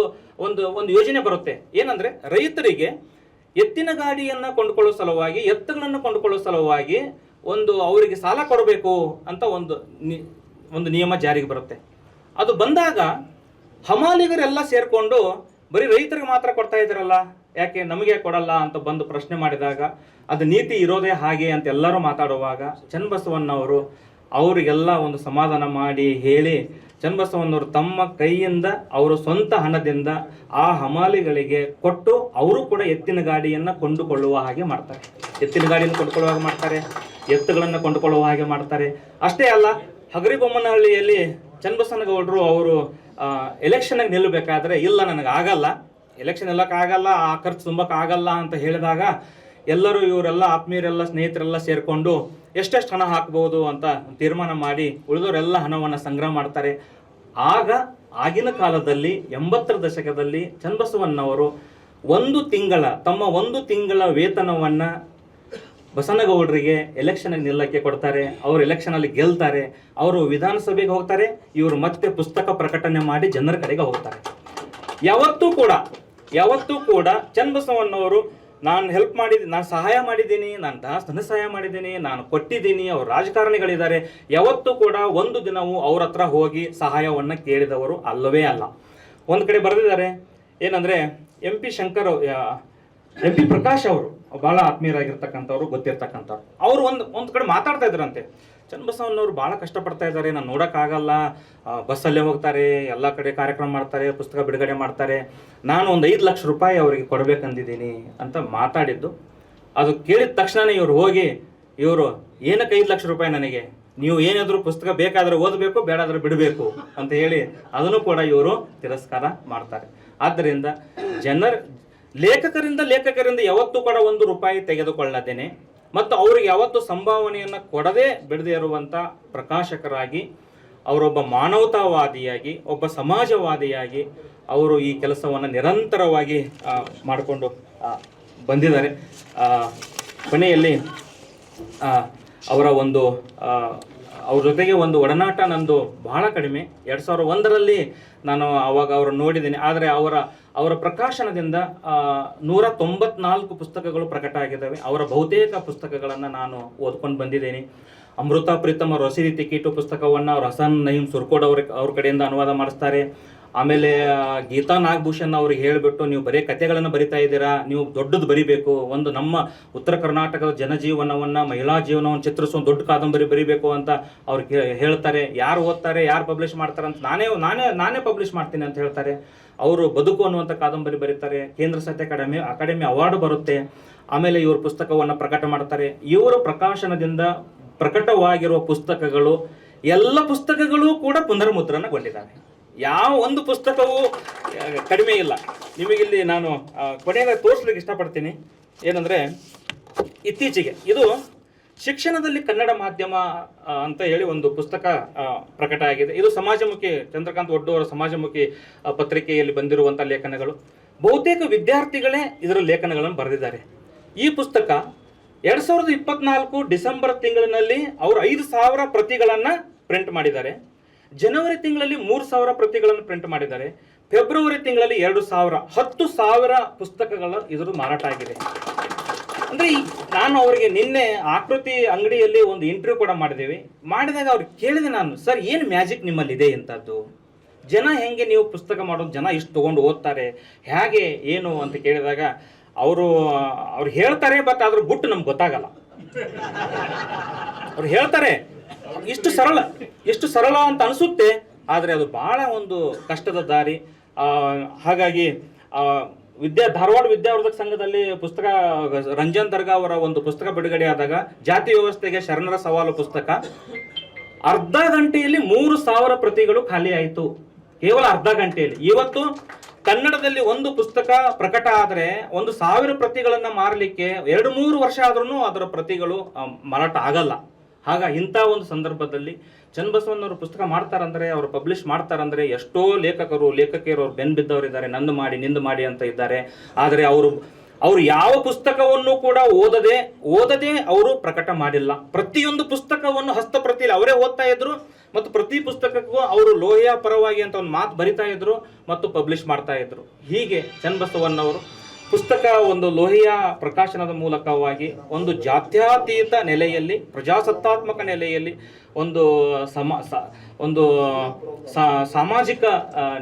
ಒಂದು ಒಂದು ಯೋಜನೆ ಬರುತ್ತೆ. ಏನಂದ್ರೆ ರೈತರಿಗೆ ಎತ್ತಿನ ಗಾಡಿಯನ್ನು ಕೊಂಡುಕೊಳ್ಳೋ ಸಲುವಾಗಿ, ಎತ್ತುಗಳನ್ನು ಕೊಂಡುಕೊಳ್ಳುವ ಸಲುವಾಗಿ ಒಂದು ಅವರಿಗೆ ಸಾಲ ಕೊಡಬೇಕು ಅಂತ ಒಂದು ಒಂದು ನಿಯಮ ಜಾರಿಗೆ ಬರುತ್ತೆ. ಅದು ಬಂದಾಗ ಹಮಾಲಿಗರೆಲ್ಲ ಸೇರಿಕೊಂಡು ಬರೀ ರೈತರಿಗೆ ಮಾತ್ರ ಕೊಡ್ತಾ ಇದ್ರಲ್ಲ ಯಾಕೆ ನಮಗೆ ಕೊಡಲ್ಲ ಅಂತ ಬಂದು ಪ್ರಶ್ನೆ ಮಾಡಿದಾಗ ಅದು ನೀತಿ ಇರೋದೇ ಹಾಗೆ ಅಂತ ಎಲ್ಲರೂ ಮಾತಾಡುವಾಗ ಚನ್ನಬಸವಣ್ಣವರು ಅವರಿಗೆಲ್ಲ ಒಂದು ಸಮಾಧಾನ ಮಾಡಿ ಹೇಳಿ ಚನ್ನಬಸವಣ್ಣವರು ತಮ್ಮ ಕೈಯಿಂದ ಅವರ ಸ್ವಂತ ಹಣದಿಂದ ಆ ಹಮಾಲಿಗಳಿಗೆ ಕೊಟ್ಟು ಅವರು ಕೂಡ ಎತ್ತಿನ ಗಾಡಿಯನ್ನು ಕೊಂಡುಕೊಳ್ಳುವ ಹಾಗೆ ಮಾಡ್ತಾರೆ. ಎತ್ತಿನ ಗಾಡಿಯನ್ನು ಕೊಂಡುಕೊಳ್ಳುವ ಹಾಗೆ ಮಾಡ್ತಾರೆ, ಎತ್ತುಗಳನ್ನು ಕೊಂಡುಕೊಳ್ಳುವ ಹಾಗೆ ಮಾಡ್ತಾರೆ. ಅಷ್ಟೇ ಅಲ್ಲ, ಹಗರಿಬೊಮ್ಮನಹಳ್ಳಿಯಲ್ಲಿ ಚನ್ನಬಸವನಗೌಡರು ಅವರು ಎಲೆಕ್ಷನ್ಗೆ ನಿಲ್ಲಬೇಕಾದ್ರೆ ಇಲ್ಲ, ನನಗೆ ಆಗಲ್ಲ. ಎಲೆಕ್ಷನ್ ಆಗಲ್ಲ, ಆ ಖರ್ಚು ತುಂಬಕ್ಕಾಗಲ್ಲ ಅಂತ ಹೇಳಿದಾಗ ಎಲ್ಲರೂ ಇವರೆಲ್ಲ ಆತ್ಮೀಯರೆಲ್ಲ, ಸ್ನೇಹಿತರೆಲ್ಲ ಸೇರಿಕೊಂಡು ಎಷ್ಟೆಷ್ಟು ಹಣ ಹಾಕ್ಬೋದು ಅಂತ ತೀರ್ಮಾನ ಮಾಡಿ ಉಳಿದವರೆಲ್ಲ ಹಣವನ್ನು ಸಂಗ್ರಹ ಮಾಡ್ತಾರೆ. ಆಗ ಆಗಿನ ಕಾಲದಲ್ಲಿ ಎಂಬತ್ತರ ದಶಕದಲ್ಲಿ ಚನ್ನಬಸವಣ್ಣವರು ಒಂದು ತಿಂಗಳ ತಮ್ಮ ಒಂದು ತಿಂಗಳ ವೇತನವನ್ನು ಬಸನಗೌಡರಿಗೆ ಎಲೆಕ್ಷನ್ ನಿಲ್ಲಕ್ಕೆ ಕೊಡ್ತಾರೆ. ಅವರು ಎಲೆಕ್ಷನಲ್ಲಿ ಗೆಲ್ತಾರೆ. ಅವರು ವಿಧಾನಸಭೆಗೆ ಹೋಗ್ತಾರೆ. ಇವರು ಮತ್ತೆ ಪುಸ್ತಕ ಪ್ರಕಟಣೆ ಮಾಡಿ ಜನರ ಕಡೆಗೆ ಹೋಗ್ತಾರೆ. ಯಾವತ್ತೂ ಕೂಡ ಯಾವತ್ತೂ ಕೂಡ ಚನ್ನಬಸವಣ್ಣವರು ನಾನು ಹೆಲ್ಪ್ ಮಾಡಿದ್ದೀನಿ ನಾನು ಸಹಾಯ ಮಾಡಿದ್ದೀನಿ, ನಾನು ಧನ ಧನ ಸಹಾಯ ಮಾಡಿದ್ದೀನಿ, ನಾನು ಕೊಟ್ಟಿದ್ದೀನಿ, ಅವ್ರ ರಾಜಕಾರಣಿಗಳಿದ್ದಾರೆ. ಯಾವತ್ತೂ ಕೂಡ ಒಂದು ದಿನವೂ ಅವ್ರ ಹತ್ರ ಹೋಗಿ ಸಹಾಯವನ್ನು ಕೇಳಿದವರು ಅಲ್ಲವೇ ಅಲ್ಲ. ಒಂದು ಕಡೆ ಬರೆದಿದ್ದಾರೆ, ಏನಂದರೆ M P Shankar M P Prakash ಅವರು. ಬಹಳ ಆತ್ಮೀಯರಾಗಿರ್ತಕ್ಕಂಥವ್ರು, ಗೊತ್ತಿರ್ತಕ್ಕಂಥವ್ರು. ಅವರು ಒಂದು ಒಂದು ಕಡೆ ಮಾತಾಡ್ತಾ ಇದ್ರಂತೆ. ಚನ್ನಬಸವಣ್ಣವ್ರು ಭಾಳ ಕಷ್ಟಪಡ್ತಾ ಇದ್ದಾರೆ, ನಾನು ನೋಡೋಕ್ಕಾಗಲ್ಲ. ಬಸ್ಸಲ್ಲೇ ಹೋಗ್ತಾರೆ, ಎಲ್ಲ ಕಡೆ ಕಾರ್ಯಕ್ರಮ ಮಾಡ್ತಾರೆ, ಪುಸ್ತಕ ಬಿಡುಗಡೆ ಮಾಡ್ತಾರೆ. ನಾನು ಒಂದು ಐದು ಲಕ್ಷ ರೂಪಾಯಿ ಅವರಿಗೆ ಕೊಡಬೇಕಂದಿದ್ದೀನಿ ಅಂತ ಮಾತಾಡಿದ್ದು. ಅದು ಕೇಳಿದ ತಕ್ಷಣನೇ ಇವರು ಹೋಗಿ, ಇವರು, ಏನಕ್ಕೆ ಐದು ಲಕ್ಷ ರೂಪಾಯಿ ನನಗೆ? ನೀವು ಏನಾದರೂ ಪುಸ್ತಕ ಬೇಕಾದರೆ ಓದಬೇಕು, ಬೇಡಾದ್ರೆ ಬಿಡಬೇಕು, ಅಂತ ಹೇಳಿ ಅದನ್ನು ಕೂಡ ಇವರು ತಿರಸ್ಕಾರ ಮಾಡ್ತಾರೆ. ಆದ್ದರಿಂದ ಜನರ ಲೇಖಕರಿಂದ ಲೇಖಕರಿಂದ ಯಾವತ್ತೂ ಕೂಡ ಒಂದು ರೂಪಾಯಿ ತೆಗೆದುಕೊಳ್ಳದೇನೆ. ಮತ್ತು ಅವರಿಗೆ ಯಾವತ್ತೂ ಸಂಭಾವನೆಯನ್ನು ಕೊಡದೇ ಬಿಡದೇ ಇರುವಂಥ ಪ್ರಕಾಶಕರಾಗಿ, ಅವರೊಬ್ಬ ಮಾನವತಾವಾದಿಯಾಗಿ, ಒಬ್ಬ ಸಮಾಜವಾದಿಯಾಗಿ ಅವರು ಈ ಕೆಲಸವನ್ನು ನಿರಂತರವಾಗಿ ಮಾಡಿಕೊಂಡು ಬಂದಿದ್ದಾರೆ. ಕೊನೆಯಲ್ಲಿ ಅವರ ಒಂದು ಅವ್ರ ಜೊತೆಗೆ ಒಂದು ಒಡನಾಟ ನಂದು ಬಹಳ ಕಡಿಮೆ. ಎರಡು ಸಾವಿರ ಒಂದರಲ್ಲಿ ನಾನು ಅವಾಗ ಅವರನ್ನು ನೋಡಿದ್ದೀನಿ. ಆದರೆ ಅವರ ಅವರ ಪ್ರಕಾಶನದಿಂದ ನೂರ ತೊಂಬತ್ನಾಲ್ಕು ಪುಸ್ತಕಗಳು ಪ್ರಕಟ ಆಗಿದ್ದಾವೆ. ಅವರ ಬಹುತೇಕ ಪುಸ್ತಕಗಳನ್ನು ನಾನು ಓದ್ಕೊಂಡು ಬಂದಿದ್ದೀನಿ. ಅಮೃತ, ಪ್ರೀತಮ ರಸೀದಿ ತಿಕೀಟು ಪುಸ್ತಕವನ್ನು ಅವ್ರ ಹಸನ್ ನಯೀಂ ಸುರ್ಕೋಡ್ ಅವ್ರ ಅವ್ರ ಕಡೆಯಿಂದ ಅನುವಾದ ಮಾಡಿಸ್ತಾರೆ. ಆಮೇಲೆ ಗೀತಾ ನಾಗಭೂಷಣ್ ಅವ್ರಿಗೆ ಹೇಳಿಬಿಟ್ಟು ನೀವು ಬರೀ ಕಥೆಗಳನ್ನು ಬರಿತಾ ಇದ್ದೀರಾ, ನೀವು ದೊಡ್ಡದು ಬರಿಬೇಕು, ಒಂದು ನಮ್ಮ ಉತ್ತರ ಕರ್ನಾಟಕದ ಜನಜೀವನವನ್ನು, ಮಹಿಳಾ ಜೀವನವನ್ನು ಚಿತ್ರಿಸುವ ದೊಡ್ಡ ಕಾದಂಬರಿ ಬರಿಬೇಕು ಅಂತ ಅವ್ರಿಗೆ ಹೇಳ್ತಾರೆ. ಯಾರು ಓದ್ತಾರೆ, ಯಾರು ಪಬ್ಲಿಷ್ ಮಾಡ್ತಾರೆ ಅಂತ ನಾನೇ ನಾನೇ ನಾನೇ ಪಬ್ಲಿಷ್ ಮಾಡ್ತೀನಿ ಅಂತ ಹೇಳ್ತಾರೆ. ಅವರು ಬದುಕು ಅನ್ನುವಂಥ ಕಾದಂಬರಿ ಬರೀತಾರೆ. ಕೇಂದ್ರ ಸಾಹಿತ್ಯ ಅಕಾಡೆಮಿ ಅಕಾಡೆಮಿ ಅವಾರ್ಡ್ ಬರುತ್ತೆ. ಆಮೇಲೆ ಇವರು ಪುಸ್ತಕವನ್ನು ಪ್ರಕಟ ಮಾಡ್ತಾರೆ. ಇವರ ಪ್ರಕಾಶನದಿಂದ ಪ್ರಕಟವಾಗಿರುವ ಪುಸ್ತಕಗಳು, ಎಲ್ಲ ಪುಸ್ತಕಗಳು ಕೂಡ ಪುನರ್ಮುದ್ರಣಗೊಂಡಿದ್ದಾವೆ. ಯಾವ ಒಂದು ಪುಸ್ತಕವೂ ಕಡಿಮೆ ಇಲ್ಲ. ನಿಮಗಿಲ್ಲಿ ನಾನು ಕೊನೆಗೆ ತೋರಿಸ್ಲಿಕ್ಕೆ ಇಷ್ಟಪಡ್ತೀನಿ. ಏನಂದರೆ, ಇತ್ತೀಚೆಗೆ, ಇದು ಶಿಕ್ಷಣದಲ್ಲಿ ಕನ್ನಡ ಮಾಧ್ಯಮ ಅಂತ ಹೇಳಿ ಒಂದು ಪುಸ್ತಕ ಪ್ರಕಟ ಆಗಿದೆ. ಇದು ಸಮಾಜಮುಖಿ, ಚಂದ್ರಕಾಂತ್ ಒಡ್ಡು ಅವರ ಸಮಾಜಮುಖಿ ಪತ್ರಿಕೆಯಲ್ಲಿ ಬಂದಿರುವಂಥ ಲೇಖನಗಳು. ಬಹುತೇಕ ವಿದ್ಯಾರ್ಥಿಗಳೇ ಇದರ ಲೇಖನಗಳನ್ನು ಬರೆದಿದ್ದಾರೆ. ಈ ಪುಸ್ತಕ ಎರಡು ಸಾವಿರದ ಇಪ್ಪತ್ನಾಲ್ಕು ಡಿಸೆಂಬರ್ ತಿಂಗಳಿನಲ್ಲಿ ಅವರು ಐದು ಸಾವಿರ ಪ್ರತಿಗಳನ್ನು ಪ್ರಿಂಟ್ ಮಾಡಿದ್ದಾರೆ. ಜನವರಿ ತಿಂಗಳಲ್ಲಿ ಮೂರು ಸಾವಿರ ಪ್ರತಿಗಳನ್ನು ಪ್ರಿಂಟ್ ಮಾಡಿದ್ದಾರೆ. ಫೆಬ್ರವರಿ ತಿಂಗಳಲ್ಲಿ ಎರಡು ಸಾವಿರ, ಹತ್ತು ಸಾವಿರ ಪುಸ್ತಕಗಳ ಇದರ ಮಾರಾಟ ಆಗಿದೆ. ಅಂದ್ರೆ ನಾನು ಅವರಿಗೆ ನಿನ್ನೆ ಆಕೃತಿ ಅಂಗಡಿಯಲ್ಲಿ ಒಂದು ಇಂಟರ್ವ್ಯೂ ಕೂಡ ಮಾಡಿದ್ದೀವಿ. ಮಾಡಿದಾಗ ಅವ್ರು ಕೇಳಿದೆ ನಾನು, ಸರ್, ಏನು ಮ್ಯಾಜಿಕ್ ನಿಮ್ಮಲ್ಲಿ ಇದೆ ಜನ ಹೆಂಗೆ ನೀವು ಪುಸ್ತಕ ಮಾಡೋದು? ಜನ ಇಷ್ಟು ತೊಗೊಂಡು ಓದ್ತಾರೆ? ಹೇಗೆ, ಏನು? ಅಂತ ಕೇಳಿದಾಗ ಅವರು, ಅವ್ರು ಹೇಳ್ತಾರೆ ಬಟ್ ಅದ್ರ ಗುಟ್ಟು ನಮ್ಗೆ ಗೊತ್ತಾಗಲ್ಲ. ಅವ್ರು ಹೇಳ್ತಾರೆ ಇಷ್ಟು ಸರಳ, ಎಷ್ಟು ಸರಳ ಅಂತ ಅನಿಸುತ್ತೆ, ಆದರೆ ಅದು ಬಹಳ ಒಂದು ಕಷ್ಟದ ದಾರಿ. ಹಾಗಾಗಿ ವಿದ್ಯಾ, ಧಾರವಾಡ ವಿದ್ಯಾವರ್ಧಕ ಸಂಘದಲ್ಲಿ ಪುಸ್ತಕ, ರಂಜನ್ ದರ್ಗಾ ಅವರ ಒಂದು ಪುಸ್ತಕ ಬಿಡುಗಡೆ ಆದಾಗ ಜಾತಿ ವ್ಯವಸ್ಥೆಗೆ ಶರಣರ ಸವಾಲು ಪುಸ್ತಕ. ಅರ್ಧ ಗಂಟೆಯಲ್ಲಿ ಮೂರು ಸಾವಿರ ಪ್ರತಿಗಳು ಖಾಲಿ ಆಯಿತು. ಕೇವಲ ಅರ್ಧ ಗಂಟೆಯಲ್ಲಿ. ಇವತ್ತು ಕನ್ನಡದಲ್ಲಿ ಒಂದು ಪುಸ್ತಕ ಪ್ರಕಟ ಆದರೆ ಒಂದು ಸಾವಿರ ಪ್ರತಿಗಳನ್ನು ಮಾರಲಿಕ್ಕೆ ಎರಡು ಮೂರು ವರ್ಷ ಆದ್ರೂ ಅದರ ಪ್ರತಿಗಳು ಮಾರಾಟ ಆಗಲ್ಲ. ಆಗ ಇಂಥ ಒಂದು ಸಂದರ್ಭದಲ್ಲಿ ಚನ್ನಬಸವಣ್ಣವರು ಪುಸ್ತಕ ಮಾಡ್ತಾರಂದ್ರೆ, ಅವರು ಪಬ್ಲಿಷ್ ಮಾಡ್ತಾರಂದ್ರೆ ಎಷ್ಟೋ ಲೇಖಕರು, ಲೇಖಕಿಯರು ಅವ್ರು ಬೆನ್ ಬಿದ್ದವರಿದ್ದಾರೆ, ನಂದು ಮಾಡಿ, ನಿಂದು ಮಾಡಿ ಅಂತ ಇದ್ದಾರೆ. ಆದರೆ ಅವರು ಅವರು ಯಾವ ಪುಸ್ತಕವನ್ನು ಕೂಡ ಓದದೆ ಓದದೆ ಅವರು ಪ್ರಕಟ ಮಾಡಿಲ್ಲ. ಪ್ರತಿಯೊಂದು ಪುಸ್ತಕವನ್ನು ಹಸ್ತಪ್ರತಿಯಲ್ಲಿ ಅವರೇ ಓದ್ತಾ ಇದ್ರು, ಮತ್ತು ಪ್ರತಿ ಪುಸ್ತಕಕ್ಕೂ ಅವರು ಲೋಹಿಯ ಪರವಾಗಿ ಅಂತ ಒಂದು ಮಾತು ಬರಿತಾ ಇದ್ರು, ಮತ್ತು ಪಬ್ಲಿಷ್ ಮಾಡ್ತಾ ಇದ್ರು. ಹೀಗೆ ಚನ್ನಬಸವಣ್ಣವರು ಪುಸ್ತಕ ಒಂದು ಲೋಹಿಯ ಪ್ರಕಾಶನದ ಮೂಲಕವಾಗಿ ಒಂದು ಜಾತ್ಯಾತೀತ ನೆಲೆಯಲ್ಲಿ, ಪ್ರಜಾಸತ್ತಾತ್ಮಕ ನೆಲೆಯಲ್ಲಿ ಒಂದು ಸಮ ಒಂದು ಸಾಮಾಜಿಕ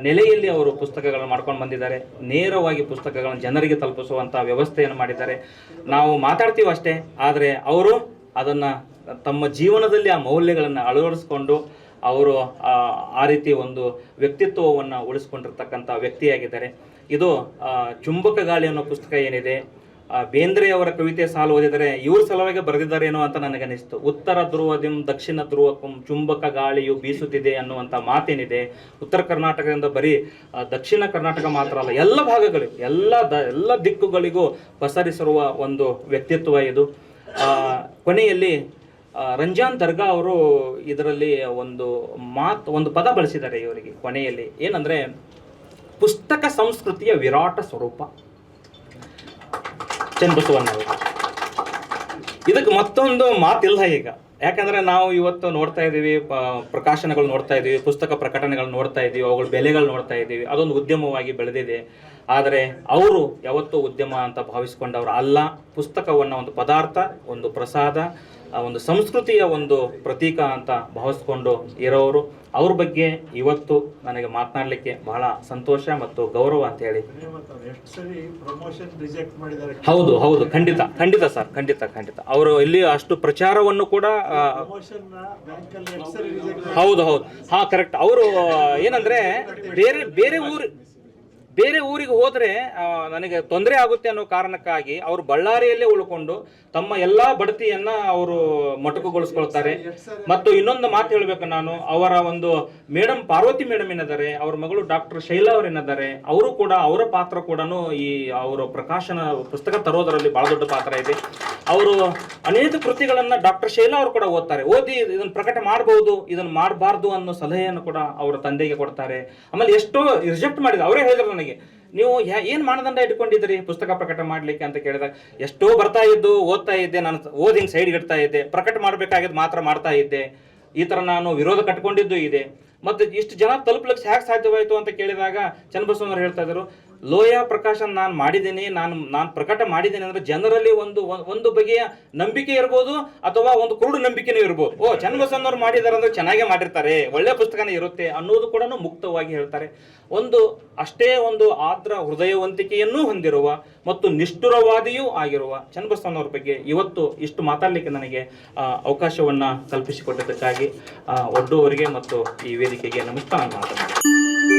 ನೆಲೆಯಲ್ಲಿ ಅವರು ಪುಸ್ತಕಗಳನ್ನು ಮಾಡ್ಕೊಂಡು ಬಂದಿದ್ದಾರೆ. ನೇರವಾಗಿ ಪುಸ್ತಕಗಳನ್ನು ಜನರಿಗೆ ತಲುಪಿಸುವಂಥ ವ್ಯವಸ್ಥೆಯನ್ನು ಮಾಡಿದ್ದಾರೆ. ನಾವು ಮಾತಾಡ್ತೀವಿ ಅಷ್ಟೇ, ಆದರೆ ಅವರು ಅದನ್ನು ತಮ್ಮ ಜೀವನದಲ್ಲಿ ಆ ಮೌಲ್ಯಗಳನ್ನು ಅಳವಡಿಸ್ಕೊಂಡು ಅವರು, ಆ ರೀತಿ ಒಂದು ವ್ಯಕ್ತಿತ್ವವನ್ನು ಉಳಿಸ್ಕೊಂಡಿರ್ತಕ್ಕಂಥ ವ್ಯಕ್ತಿಯಾಗಿದ್ದಾರೆ. ಇದು ಚುಂಬಕ ಗಾಳಿ ಅನ್ನೋ ಪುಸ್ತಕ ಏನಿದೆ ಬೇಂದ್ರೆಯವರ ಕವಿತೆ ಸಾಲು ಓದಿದರೆ ಇವ್ರ ಸಲುವಾಗಿ ಬರೆದಿದ್ದಾರೇನೋ ಅಂತ ನನಗನಿಸ್ತು ಉತ್ತರ ಧ್ರುವದಿಂ ದಕ್ಷಿಣ ಧ್ರುವಕಂ ಚುಂಬಕ ಗಾಳಿಯು ಬೀಸುತ್ತಿದೆ ಅನ್ನುವಂಥ ಮಾತೇನಿದೆ. ಉತ್ತರ ಕರ್ನಾಟಕದಿಂದ ಬರೀ ದಕ್ಷಿಣ ಕರ್ನಾಟಕ ಮಾತ್ರ ಅಲ್ಲ, ಎಲ್ಲ ಭಾಗಗಳು ಎಲ್ಲ ದ, ಎಲ್ಲ ದಿಕ್ಕುಗಳಿಗೂ ಪಸರಿಸಿರುವ ಒಂದು ವ್ಯಕ್ತಿತ್ವ ಇದು. ಕೊನೆಯಲ್ಲಿ ರಂಜಾನ್ ದರ್ಗಾ ಅವರು ಇದರಲ್ಲಿ ಒಂದು ಮಾತು, ಒಂದು ಪದ ಬಳಸಿದ್ದಾರೆ ಇವರಿಗೆ ಕೊನೆಯಲ್ಲಿ. ಏನಂದ್ರೆ ಪುಸ್ತಕ ಸಂಸ್ಕೃತಿಯ ವಿರಾಟ ಸ್ವರೂಪ. ಚಂದ್ರಸುವನ್ನ ಇದಕ್ಕೆ ಮತ್ತೊಂದು ಮಾತಿಲ್ಲ ಈಗ. ಯಾಕಂದ್ರೆ ನಾವು ಇವತ್ತು ನೋಡ್ತಾ ಇದ್ದೀವಿ ಪ್ರಕಾಶನಗಳು ನೋಡ್ತಾ ಇದ್ದೀವಿ, ಪುಸ್ತಕ ಪ್ರಕಟಣೆಗಳು ನೋಡ್ತಾ ಇದ್ದೀವಿ, ಅವುಗಳ ಬೆಲೆಗಳು ನೋಡ್ತಾ ಇದ್ದೀವಿ. ಅದೊಂದು ಉದ್ಯಮವಾಗಿ ಬೆಳೆದಿದೆ. ಆದರೆ ಅವರು ಯಾವತ್ತೂ ಉದ್ಯಮ ಅಂತ ಭಾವಿಸ್ಕೊಂಡವರು ಅಲ್ಲ. ಪುಸ್ತಕವನ್ನು ಒಂದು ಪದಾರ್ಥ, ಒಂದು ಪ್ರಸಾದ ಆ ಒಂದು ಸಂಸ್ಕೃತಿಯ ಒಂದು ಪ್ರತೀಕ ಅಂತ ಭಾವಿಸ್ಕೊಂಡು ಇರೋರು, ಅವ್ರ ಬಗ್ಗೆ ಇವತ್ತು ನನಗೆ ಮಾತನಾಡಲಿಕ್ಕೆ ಬಹಳ ಸಂತೋಷ ಮತ್ತು ಗೌರವ ಅಂತ ಹೇಳಿ. ಹೌದು ಹೌದು, ಖಂಡಿತ ಖಂಡಿತ ಸರ್, ಖಂಡಿತ ಖಂಡಿತ. ಅವರು ಇಲ್ಲಿ ಅಷ್ಟು ಪ್ರಚಾರವನ್ನು ಕೂಡ ಹೌದು ಹೌದು. ಹಾ ಕರೆಕ್ಟ್ ಅವರು ಏನಂದ್ರೆ, ಬೇರೆ ಬೇರೆ ಊರು ಬೇರೆ ಊರಿಗೆ ಹೋದ್ರೆ ನನಗೆ ತೊಂದರೆ ಆಗುತ್ತೆ ಅನ್ನೋ ಕಾರಣಕ್ಕಾಗಿ ಅವರು ಬಳ್ಳಾರಿಯಲ್ಲೇ ಉಳ್ಕೊಂಡು ತಮ್ಮ ಎಲ್ಲಾ ಬಡತಿಯನ್ನ ಅವರು ಮೊಟಕುಗೊಳಿಸ್ಕೊಳ್ತಾರೆ. ಮತ್ತು ಇನ್ನೊಂದು ಮಾತು ಹೇಳ್ಬೇಕು ನಾನು. ಅವರ ಒಂದು ಮೇಡಮ್ ಪಾರ್ವತಿ ಮೇಡಮ್ ಏನಿದ್ದಾರೆ ಅವ್ರ ಮಗಳು ಡಾಕ್ಟರ್ ಶೈಲಾ ಅವರು ಏನಿದ್ದಾರೆ ಅವರು ಕೂಡ, ಅವರ ಪಾತ್ರ ಕೂಡ ಈ, ಅವರ ಪ್ರಕಾಶನ ಪುಸ್ತಕ ತರೋದರಲ್ಲಿ ಬಹಳ ದೊಡ್ಡ ಪಾತ್ರ ಇದೆ. ಅವರು ಅನೇಕ ಕೃತಿಗಳನ್ನು ಡಾಕ್ಟರ್ ಶೈಲಾ ಅವರು ಕೂಡ ಓದ್ತಾರೆ. ಓದಿ ಇದನ್ನು ಪ್ರಕಟ ಮಾಡಬಹುದು ಇದನ್ನು ಮಾಡಬಾರ್ದು ಅನ್ನೋ ಸಲಹೆಯನ್ನು ಕೂಡ ಅವರ ತಂದೆಗೆ ಕೊಡ್ತಾರೆ. ಆಮೇಲೆ ಎಷ್ಟೋ ರಿಜೆಕ್ಟ್ ಮಾಡಿದ್ರು. ಅವರೇ ಹೇಳಿದ್ರು ನನಗೆ, ನೀವು ಏನ್ ಮಾನದಂಡ ಇಟ್ಕೊಂಡಿದ್ದೀರಿ ಪುಸ್ತಕ ಪ್ರಕಟ ಮಾಡ್ಲಿಕ್ಕೆ? ಅಂತ ಕೇಳಿದಾಗ, ಎಷ್ಟೋ ಬರ್ತಾ ಇದ್ದು, ಓದ್ತಾ ಇದ್ದೆ, ನಾನು ಓದಿ ಸೈಡ್ ಇಡ್ತಾ ಇದ್ದೆ, ಪ್ರಕಟ ಮಾಡಬೇಕಾಗಿದ್ದು ಮಾತ್ರ ಮಾಡ್ತಾ ಇದ್ದೆ. ಈ ಥರ ನಾನು ವಿರೋಧ ಕಟ್ಕೊಂಡಿದ್ದು ಇದೆ. ಮತ್ತೆ ಇಷ್ಟು ಜನ ತಲುಪಲಿಕ್ಕೆ ಹೇಗೆ ಸಾಧ್ಯವಾಯಿತು ಅಂತ ಕೇಳಿದಾಗ, ಚನ್ನಬಸವನವರು ಹೇಳ್ತಾ ಇದ್ರು ಲೋಯ ಪ್ರಕಾಶನ ನಾನು ಮಾಡಿದ್ದೀನಿ, ನಾನು ನಾನು ಪ್ರಕಟ ಮಾಡಿದ್ದೀನಿ ಅಂದ್ರೆ ಜನರಲ್ಲಿ ಒಂದು ಒಂದು ಬಗೆಯ ನಂಬಿಕೆ ಇರ್ಬೋದು ಅಥವಾ ಒಂದು ಕುರುಡು ನಂಬಿಕೆನೂ ಇರ್ಬೋದು. ಓ ಚನ್ನಬಸವನವ್ರು ಮಾಡಿದಾರೆ ಅಂದ್ರೆ ಚೆನ್ನಾಗೇ ಮಾಡಿರ್ತಾರೆ, ಒಳ್ಳೆ ಪುಸ್ತಕನೇ ಇರುತ್ತೆ ಅನ್ನೋದು ಕೂಡ ಮುಕ್ತವಾಗಿ ಹೇಳ್ತಾರೆ. ಒಂದು, ಅಷ್ಟೇ ಒಂದು ಆದ್ರ ಹೃದಯವಂತಿಕೆಯನ್ನು ಹೊಂದಿರುವ ಮತ್ತು ನಿಷ್ಠುರವಾದಿಯೂ ಆಗಿರುವ ಚನ್ನಬಸವನವ್ರ ಬಗ್ಗೆ ಇವತ್ತು ಇಷ್ಟು ಮಾತಾಡಲಿಕ್ಕೆ ನನಗೆ ಅವಕಾಶವನ್ನು ಕಲ್ಪಿಸಿಕೊಟ್ಟಿದ್ದಕ್ಕಾಗಿ ಒಡ್ಡುವವರಿಗೆ ಒಡ್ಡು ಮತ್ತು ಈ ವೇದಿಕೆಗೆ ನಮಸ್ಕಾರ ಮಾತಾಡ್ತೀನಿ